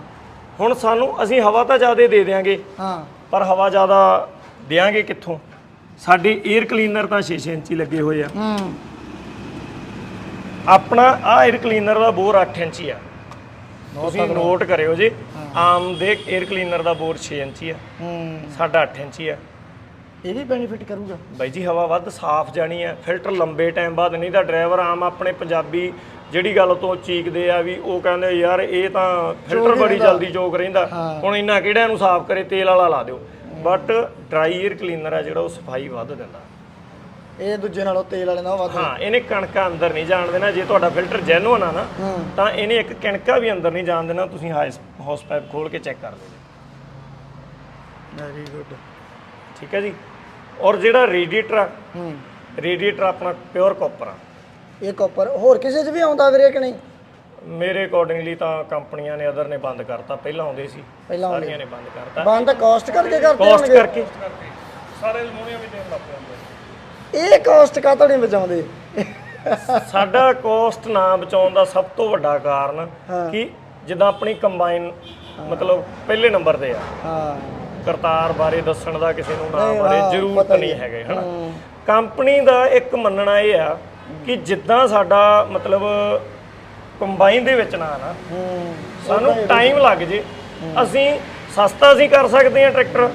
B: ਹੁਣ ਸਾਨੂੰ ਅਸੀਂ ਹਵਾ ਤਾਂ ਜ਼ਿਆਦਾ ਦੇ ਦੇਾਂਗੇ
A: ਹਾਂ।
B: ਪਰ ਹਵਾ ਜ਼ਿਆਦਾ ਦੇਾਂਗੇ ਕਿੱਥੋਂ? ਸਾਡੇ 에ਅਰ ਕਲੀਨਰ ਤਾਂ 6 ਇੰਚੀ ਲੱਗੇ ਹੋਏ ਆ।
A: ਹੂੰ।
B: ਆਪਣਾ ਆ 에ਅਰ ਕਲੀਨਰ ਦਾ ਬੋਰ 8 ਇੰਚੀ ਆ। ਤੁਸੀਂ ਨੋਟ ਕਰਿਓ ਜੀ। ਆਮ ਦੇ 에ਅਰ ਕਲੀਨਰ ਦਾ ਬੋਰ 6 ਇੰਚੀ ਆ।
A: ਹੂੰ।
B: ਸਾਡਾ 8 ਇੰਚੀ ਆ।
A: ਇਹ ਵੀ ਬੈਨੀਫਿਟ ਕਰੂਗਾ।
B: ਬਾਈ ਜੀ ਹਵਾ ਵੱਧ ਸਾਫ਼ ਜਾਣੀ ਹੈ ਫਿਲਟਰ ਲੰਬੇ ਟਾਈਮ ਬਾਅਦ ਨਹੀਂ ਤਾਂ ਡਰਾਈਵਰ ਆਮ ਆਪਣੇ ਪੰਜਾਬੀ ਜਿਹੜੀ ਗੱਲ ਤੋਂ ਚੀਕਦੇ ਆ ਵੀ ਉਹ ਕਹਿੰਦੇ ਯਾਰ ਇਹ ਤਾਂ ਫਿਲਟਰ ਬੜੀ ਜਲਦੀ ਚੋਕ ਰਹਿੰਦਾ। ਹੁਣ ਇੰਨਾ ਕਿਹੜਾ ਇਹਨੂੰ ਸਾਫ਼ ਕਰੇ? ਤੇਲ ਵਾਲਾ ਲਾ ਦਿਓ। ਬਟ ਡਰਾਈ 에ਅਰ ਕਲੀਨਰ ਆ ਜਿਹੜਾ ਉਹ ਸਫ਼ਾਈ ਵੱਧ ਦਿੰਦਾ।
A: ਇਹ ਦੂਜੇ ਨਾਲੋਂ ਤੇਲ ਵਾਲੇ ਨਾਲ ਵੱਧ
B: ਹਾਂ ਇਹਨੇ ਕਣਕਾਂ ਅੰਦਰ ਨਹੀਂ ਜਾਣ ਦੇਣਾ। ਜੇ ਤੁਹਾਡਾ ਫਿਲਟਰ ਜੈਨੂਨ ਆ ਨਾ ਤਾਂ ਇਹਨੇ ਇੱਕ ਕਣਕਾ ਵੀ ਅੰਦਰ ਨਹੀਂ ਜਾਣ ਦੇਣਾ ਤੁਸੀਂ ਹਾਊਸ ਪਾਈਪ ਖੋਲ ਕੇ ਚੈੱਕ ਕਰ ਲਓ
A: ਵੈਰੀ ਗੁੱਡ
B: ਠੀਕ ਹੈ ਜੀ? ਔਰ ਜਿਹੜਾ ਰੇਡੀਏਟਰ ਆ
A: ਹੂੰ।
B: ਰੇਡੀਏਟਰ ਆਪਣਾ ਪਿਓਰ ਕਾਪਰ ਆ।
A: ਇਹ ਕਾਪਰ ਹੋਰ ਕਿਸੇ 'ਚ ਵੀ ਆਉਂਦਾ ਵੀਰੇ ਕਿ ਨਹੀਂ?
B: ਮੇਰੇ ਅਕੋਰਡਿੰਗਲੀ ਤਾਂ ਕੰਪਨੀਆਂ ਨੇ ਅਦਰ ਨੇ ਬੰਦ ਕਰਤਾ। ਪਹਿਲਾਂ ਆਉਂਦੇ ਸੀ
A: ਪਹਿਲਾਂ
B: ਸਾਰੀਆਂ ਨੇ ਬੰਦ ਕਰਤਾ।
A: ਬੰਦ ਕਾਸਟ ਕਰਕੇ ਕਰਦੇ
B: ਕਾਸਟ
A: ਹੋਣਗੇ।
B: ਕਰਕੇ।
C: ਸਾਰੇ ਅਲਮੋਨੀਅਮ ਵੀ ਦੇਣ ਲੱਗ ਪਏ
A: ਇਹ ਕਾਸਟ ਕਾਹਤੋਂ ਨਹੀਂ ਬਚਾਉਂਦੇ?
B: ਸਾਡਾ ਕਾਸਟ ਨਾ ਬਚਾਉਣ ਦਾ ਸਭ ਤੋਂ ਵੱਡਾ ਕਾਰਨ ਕਿ ਜਿੱਦਾਂ ਆਪਣੀ ਕੰਬਾਈਨ ਮਤਲਬ ਪਹਿਲੇ ਨੰਬਰ ਤੇ ਆ।
A: ਹਾਂ।
B: ਕਰਤਾਰ ਬਾਰੇ ਦੱਸਣ ਦਾ ਕਿਸੇ ਨੂੰ
A: ਨਹੀਂ,
B: ਬਾਰੇ ਜ਼ਰੂਰਤ ਨਹੀਂ। ਹੈਗੇ ਹਨਾ? ਕੰਪਨੀ ਦਾ ਇੱਕ ਮੰਨਣਾ ਇਹ ਆ ਕਿ ਜਿੱਦਾਂ ਸਾਡਾ ਮਤਲਬ ਕੰਬਾਈਨ ਦੇ ਵਿੱਚ ਨਾ ਨਾ ਸਾਨੂੰ ਟਾਈਮ ਲੱਗ ਜੇ। ਅਸੀਂ ਸਸਤਾ ਅਸੀਂ ਕਰ ਸਕਦੇ ਹਾਂ ਟਰੈਕਟਰ।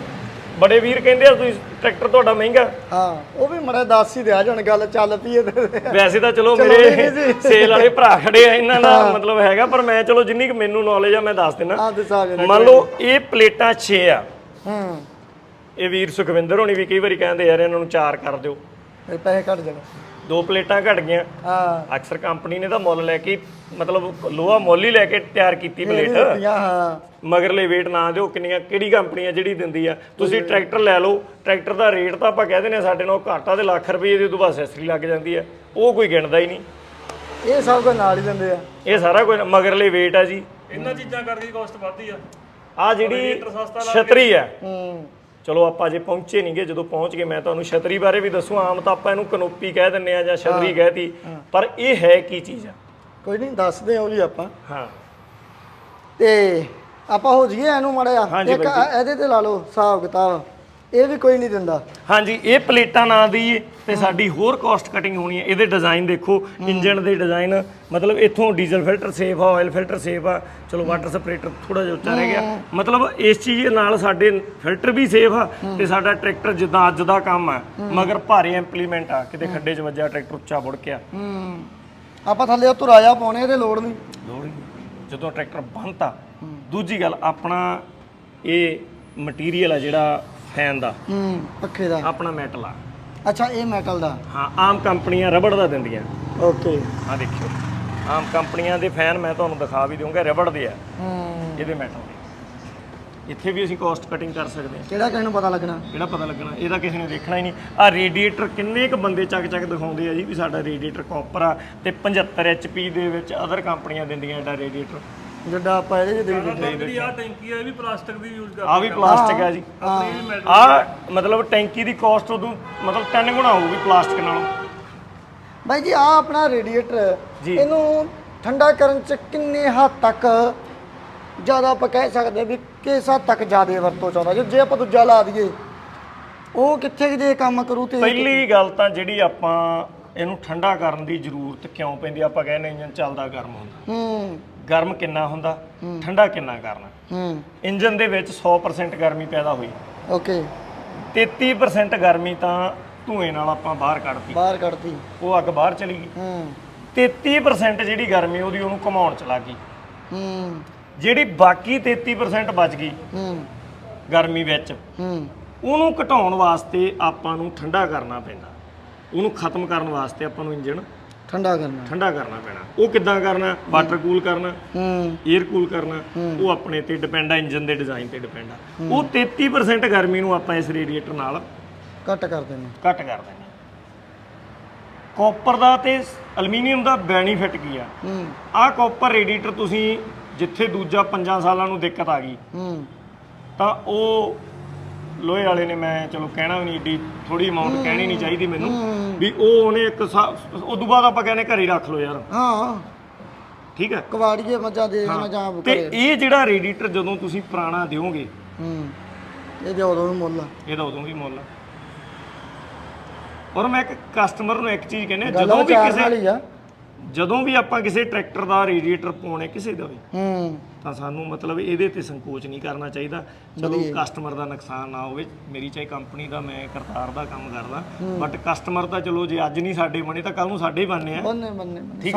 B: ਬੜੇ ਵੀਰ ਕਹਿੰਦੇ ਆ ਤੁਸੀਂ ਟਰੈਕਟਰ ਤੁਹਾਡਾ ਮਹਿੰਗਾ।
A: ਹਾਂ। ਉਹ ਵੀ ਮੜਾ ਦੱਸ ਹੀ ਦਿਆ ਜਣ ਗੱਲ ਚੱਲ ਪਈ ਇਹਦੇ
B: ਵੈਸੇ ਤਾਂ ਚਲੋ ਮੇਰੇ। ਸੇਲ ਵਾਲੇ ਭਰਾ ਖੜੇ ਆ ਇਹਨਾਂ ਦਾ ਮਤਲਬ ਹੈਗਾ ਪਰ ਮੈਂ ਚਲੋ ਜਿੰਨੀ ਕੁ ਮੈਨੂੰ ਨੌਲੇਜ ਆ ਮੈਂ ਦੱਸ
A: ਜਣ
B: ਮੰਨ ਲਓ ਇਹ ਪਲੇਟਾਂ 6 ਆ।
A: ਹੂੰ।
B: ਇਹ ਵੀਰ ਸੁਖਵਿੰਦਰ ਹੋਣੀ ਵੀ ਕਈ ਵਾਰੀ ਕਹਿੰਦੇ ਯਾਰ ਇਹਨਾਂ ਨੂੰ ਚਾਰ ਕਰ ਦਿਓ।
A: ਪੈਸੇ ਘਟ ਜਾਣ
B: ਦੋ ਪਲੇਟਾਂ ਘਟ ਗਈਆਂ।
A: ਹਾਂ।
B: ਅਕਸਰ ਕੰਪਨੀ ਨੇ ਤਾਂ ਮੁੱਲ ਲੈ ਕੇ ਮਤਲਬ ਲੋਹਾ ਮੁੱਲ ਹੀ ਲੈ ਕੇ ਤਿਆਰ ਕੀਤੀ ਪਲੇਟ।
A: ਹਾਂ।
B: ਮਗਰਲੇ ਵੇਟ ਨਾ ਦਿਓ ਕਿੰਨੀਆਂ ਕਿਹੜੀ ਕੰਪਨੀ ਆ ਜਿਹੜੀ ਦਿੰਦੀ ਆ। ਤੁਸੀਂ ਟਰੈਕਟਰ ਲੈ ਲਓ ਟਰੈਕਟਰ ਦਾ ਰੇਟ ਤਾਂ ਆਪਾਂ ਕਹਿ ਦਿੰਦੇ ਆ ਸਾਡੇ ਨਾਲ ਘਾਟਾ ਤੇ ਲੱਖ ਰੁਪਏ ਦੀ ਉਦੋਂ ਬਾਅਦ ਅਸੈਸਰੀ ਲੱਗ ਜਾਂਦੀ ਆ। ਉਹ ਕੋਈ ਗਿਣਦਾ ਹੀ ਨਹੀਂ।
A: ਇਹ ਸਭ ਕੁਝ ਨਾਲ ਹੀ ਦਿੰਦੇ ਆ।
B: ਇਹ ਸਾਰਾ ਕੁਝ ਮਗਰਲੇ ਵੇਟ ਆ ਜੀ।
C: ਇਹਨਾਂ ਚੀਜ਼ਾਂ ਕਰਕੇ ਕਾਸਟ ਵੱਧਦੀ ਆ।
B: ਆ ਜਿਹੜੀ ਛਤਰੀ ਆ।
A: ਹੂੰ।
B: ਚਲੋ ਆਪਾਂ ਜੇ ਪਹੁੰਚੇ ਨਹੀਂਗੇ ਜਦੋਂ ਪਹੁੰਚ ਗਏ ਮੈਂ ਤੁਹਾਨੂੰ ਛਤਰੀ ਬਾਰੇ ਵੀ ਦੱਸੂ ਆਮ ਤਾਂ ਆਪਾਂ ਇਹਨੂੰ ਕਨੋਪੀ ਕਹਿ ਦਿੰਨੇ ਆ ਜਾਂ ਛਤਰੀ ਕਹਿਤੀ ਪਰ ਇਹ ਹੈ ਕੀ ਚੀਜ਼ ਆ?
A: ਕੋਈ ਨਹੀਂ ਦੱਸਦੇ ਉਹ ਵੀ ਆਪਾਂ।
B: ਹਾਂ।
A: ਤੇ ਆਪਾਂ ਹੋ ਜੀਏ ਇਹਨੂੰ ਮੜਿਆ ਇੱਕ ਇਹਦੇ ਤੇ ਲਾ ਲਓ ਹਿਸਾਬ ਕਿਤਾਬ। ਇਹ ਵੀ ਕੋਈ ਨਹੀਂ ਦਿੰਦਾ।
B: ਹਾਂਜੀ ਇਹ ਪਲੇਟਾਂ ਨਾ ਦਈਏ ਤੇ ਸਾਡੀ ਹੋਰ ਕਾਸਟ ਕਟਿੰਗ ਹੋਣੀ ਹੈ। ਇਹਦੇ ਡਿਜ਼ਾਈਨ ਦੇਖੋ ਇੰਜਨ ਦੇ ਡਿਜ਼ਾਈਨ ਮਤਲਬ ਇੱਥੋਂ ਡੀਜ਼ਲ ਫਿਲਟਰ ਸੇਫ ਆ ਆਇਲ ਫਿਲਟਰ ਸੇਫ ਆ। ਚਲੋ ਵਾਟਰ ਸਪਰੇਟਰ ਥੋੜਾ ਜਿਹਾ ਉੱਚਾ ਰਹਿ ਗਿਆ। ਮਤਲਬ ਇਸ ਚੀਜ਼ ਨਾਲ ਸਾਡੇ ਫਿਲਟਰ ਵੀ ਸੇਫ ਆ ਤੇ ਸਾਡਾ ਟਰੈਕਟਰ ਜਿੱਦਾਂ ਅੱਜ ਦਾ ਕੰਮ ਆ। ਮਗਰ ਭਾਰੀ ਇੰਪਲੀਮੈਂਟ ਆ ਕਿਤੇ ਖੱਡੇ 'ਚ ਵੱਜਾ ਟਰੈਕਟਰ ਉੱਚਾ ਬੁੜ ਗਿਆ।
A: ਆਪਾਂ ਥੱਲੇ ਉਹ ਤੁਰਾਇਆ ਪਾਉਣੇ ਇਹਦੇ ਲੋੜ ਨਹੀਂ।
B: ਲੋੜ ਨਹੀਂ। ਜਦੋਂ ਟਰੈਕਟਰ ਬੰਨਤਾ ਦੂਜੀ ਗੱਲ ਆਪਣਾ ਇਹ ਮਟੀਰੀਅਲ ਆ ਜਿਹੜਾ ਫੈਨ ਦਾ।
A: ਹੂੰ ਪੱਖੇ ਦਾ।
B: ਆਪਣਾ ਮੈਟਲ ਆ।
A: ਅੱਛਾ ਇਹ ਮੈਟਲ ਦਾ।
B: ਹਾਂ ਆਮ ਕੰਪਨੀਆਂ ਰਬੜ ਦਾ ਦਿੰਦੀਆਂ।
A: ਓਕੇ।
B: ਆ ਦੇਖਿਓ। ਆਮ ਕੰਪਨੀਆਂ ਦੇ ਫੈਨ ਮੈਂ ਤੁਹਾਨੂੰ ਦਿਖਾ ਵੀ ਦਊਂਗਾ ਰਬੜ ਦੇ ਆ।
A: ਹੂੰ।
B: ਇਹਦੇ ਮੈਟਲ ਦੇ। ਇੱਥੇ ਵੀ ਅਸੀਂ ਕਾਸਟ ਕਟਿੰਗ ਕਰ ਸਕਦੇ ਹਾਂ।
A: ਕਿਹੜਾ ਕਿਸੇ ਨੂੰ ਪਤਾ ਲੱਗਣਾ?
B: ਕਿਹੜਾ ਪਤਾ ਲੱਗਣਾ? ਇਹਦਾ ਕਿਸੇ ਨੇ ਦੇਖਣਾ ਹੀ ਨਹੀਂ। ਆ ਰੇਡੀਏਟਰ ਕਿੰਨੇ ਕੁ ਬੰਦੇ ਚੱਕ ਚੱਕ ਦਿਖਾਉਂਦੇ ਆ ਜੀ ਵੀ ਸਾਡਾ ਰੇਡੀਏਟਰ ਕਾਪਰ ਆ ਤੇ 75 ਐਚਪੀ ਦੇ ਵਿੱਚ ਅਦਰ ਕੰਪਨੀਆਂ ਦਿੰਦੀਆਂ ਐਡਾ ਰੇਡੀਏਟਰ
A: ਜਿੱਡਾ ਆਪਾਂ ਇਹਦੇ ਚ ਦੇ ਦਿੱਤੇ
C: ਜਿਹੜੀ ਆ ਟੈਂਕੀ ਆ ਇਹ ਵੀ ਪਲਾਸਟਿਕ ਦੀ ਯੂਜ਼
B: ਆ ਵੀ ਪਲਾਸਟਿਕ ਆ ਜੀ। ਆ ਮਤਲਬ ਟੈਂਕੀ ਦੀ ਕਾਸਟ ਉਦੋਂ ਮਤਲਬ 3 ਗੁਣਾ ਹੋਊਗੀ ਪਲਾਸਟਿਕ ਨਾਲੋਂ।
A: ਬਾਈ ਜੀ ਆ ਆਪਣਾ ਰੇਡੀਏਟਰ
B: ਜੀ।
A: ਇਹਨੂੰ ਠੰਡਾ ਕਰਨ ਚ ਕਿੰਨੇ ਹੱਦ ਤੱਕ ਜ਼ਿਆਦਾ ਆਪਾਂ ਕਹਿ ਸਕਦੇ ਹਾਂ ਵੀ ਕਿਸ ਹੱਦ ਤੱਕ ਜ਼ਿਆਦਾ ਵਰਤੋਂ ਚਾਹੁੰਦਾ? ਜੇ- ਜੇ ਆਪਾਂ ਦੂਜਾ ਲਾ ਦਈਏ ਉਹ ਕਿੱਥੇ ਕੁ ਜੇ ਕੰਮ ਕਰੂ ਤੇ
B: ਪਹਿਲੀ ਗੱਲ ਤਾਂ ਜਿਹੜੀ ਆਪਾਂ ਇਹਨੂੰ ਠੰਡਾ ਕਰਨ ਦੀ ਜ਼ਰੂਰਤ ਕਿਉਂ ਪੈਂਦੀ ਆਪਾਂ ਕਹਿੰਦੇ ਇੰਜਨ ਚੱਲਦਾ ਗਰਮ ਹੁੰਦਾ।
A: ਹੂੰ।
B: ਗਰਮ ਕਿੰਨਾ ਹੁੰਦਾ ਠੰਡਾ ਕਿੰਨਾ ਕਰਨਾ।
A: ਹੂੰ।
B: ਇੰਜਨ ਦੇ ਵਿੱਚ 100% ਗਰਮੀ ਪੈਦਾ ਹੋਈ।
A: ਓਕੇ।
B: 33% ਗਰਮੀ ਤਾਂ ਧੂਏ ਨਾਲ ਆਪਾਂ ਬਾਹਰ ਕੱਢਤੀ।
A: ਬਾਹਰ ਕੱਢਤੀ।
B: ਉਹ ਅੱਗ ਬਾਹਰ ਚਲੀ ਗਈ।
A: ਹੂੰ।
B: 33% ਜਿਹੜੀ ਗਰਮੀ ਉਹਦੀ ਉਹਨੂੰ ਘਮਾਉਣ ਚ ਲੱਗ ਗਈ।
A: ਹੂੰ।
B: ਜਿਹੜੀ ਬਾਕੀ 33% ਬਚ ਗਈ
A: ਹੂੰ।
B: ਗਰਮੀ ਵਿੱਚ
A: ਹੂੰ।
B: ਉਹਨੂੰ ਘਟਾਉਣ ਵਾਸਤੇ ਆਪਾਂ ਨੂੰ ਠੰਡਾ ਕਰਨਾ ਪੈਂਦਾ। ਉਹਨੂੰ ਖਤਮ ਕਰਨ ਵਾਸਤੇ ਆਪਾਂ ਨੂੰ ਇੰਜਨ
A: ਠੰਡਾ ਕਰਨਾ।
B: ਠੰਡਾ ਕਰਨਾ ਪੈਣਾ। ਉਹ ਕਿੱਦਾਂ ਕਰਨਾ? ਵਾਟਰ ਕੂਲ ਕਰਨਾ
A: ਹੂੰ।
B: 에ਅਰ ਕੂਲ ਕਰਨਾ ਉਹ ਆਪਣੇ ਤੇ ਡਿਪੈਂਡ ਆ ਇੰਜਨ ਦੇ ਡਿਜ਼ਾਈਨ ਤੇ ਡਿਪੈਂਡ ਆ। ਉਹ 33% ਗਰਮੀ ਨੂੰ ਆਪਾਂ ਇਸ ਰੇਡੀਏਟਰ ਨਾਲ
A: ਕੱਟ ਕਰ ਦੇਣਾ
B: ਘੱਟ ਕਰ ਹਾਂ ਕਾਪਰ ਦਾ ਤੇ ਐਲੂਮੀਨੀਅਮ ਦਾ ਬੈਨੀਫਿਟ ਕੀ ਆ?
A: ਹੂੰ।
B: ਆਹ ਕਾਪਰ ਰੇਡੀਏਟਰ ਤੁਸੀਂ ਜਿੱਥੇ ਦੂਜਾ 5 ਸਾਲਾਂ ਨੂੰ ਦਿੱਕਤ ਆ ਗਈ
A: ਹੂੰ।
B: ਤਾਂ ਉਹ ਲੋਹੇ ਵਾਲੇ ਨੇ ਮੈਂ ਚਲੋ ਕਹਿਣਾ ਵੀ ਨਹੀਂ ਏਡੀ ਥੋੜੀ ਅਮਾਉਂਟ ਕਹਿਣੀ ਨਹੀਂ ਚਾਹੀਦੀ ਮੈਨੂੰ। ਵੀ ਉਹ ਉਹਨੇ ਇੱਕ ਉਸ ਤੋਂ ਬਾਅਦ ਆਪਾਂ ਕਹਿੰਦੇ ਘਰੇ ਹੀ ਰੱਖ ਲਓ ਯਾਰ।
A: ਹਾਂ।
B: ਠੀਕ ਹੈ?
A: ਕਵਾੜੀਏ ਮੱਝਾਂ ਦੇ ਦੇਣਾ ਜਾਂ
B: ਤੇ ਇਹ ਜਿਹੜਾ ਰੇਡੀਏਟਰ ਜਦੋਂ ਤੁਸੀਂ ਪੁਰਾਣਾ ਦਿਓਗੇ।
A: ਹੂੰ। ਇਹ ਦੇ ਉਦੋਂ ਨੂੰ ਮੁੱਲ ਆ।
B: ਇਹਦਾ ਉਦੋਂ ਵੀ ਮੁੱਲ ਆ। ਔਰ ਮੈਂ ਇੱਕ ਕਸਟਮਰ ਨੂੰ ਇੱਕ ਚੀਜ਼ ਕਹਿੰਦਾ
A: ਗੱਲ
B: ਜਦੋਂ ਵੀ
A: ਚਾਰ
B: ਕਿਸੇ
A: ਨਾਲ ਹੀ ਆ।
B: ਜਦੋਂ ਵੀ ਆਪਾਂ ਕਿਸੇ ਟਰੈਕਟਰ ਦਾ ਰੇਡੀਏਟਰ ਪਾਉਣੇ ਕਿਸੇ ਦਾ ਵੀ
A: ਹੂੰ।
B: ਤਾਂ ਸਾਨੂੰ ਮਤਲਬ ਇਹਦੇ ਤੇ ਸੰਕੋਚ ਨਹੀਂ ਕਰਨਾ ਚਾਹੀਦਾ। ਚਲੋ ਕਸਟਮਰ ਦਾ ਨੁਕਸਾਨ ਨਾ ਹੋਵੇ ਮੇਰੀ ਚਾਹੇ ਕੰਪਨੀ ਦਾ ਮੈਂ ਕਰਤਾਰ ਦਾ ਕੰਮ ਕਰਦਾ ਬਟ ਕਸਟਮਰ ਤਾਂ ਚਲੋ ਜੇ ਅੱਜ ਨਹੀਂ ਸਾਡੇ ਬਣੇ ਤਾਂ ਕੱਲ ਨੂੰ ਸਾਡੇ ਹੀ ਬਣਨੇ ਆ।
A: ਬੰਨੇ ਬੰਨੇ ਬੰਨੇ
B: ਠੀਕ ਆ?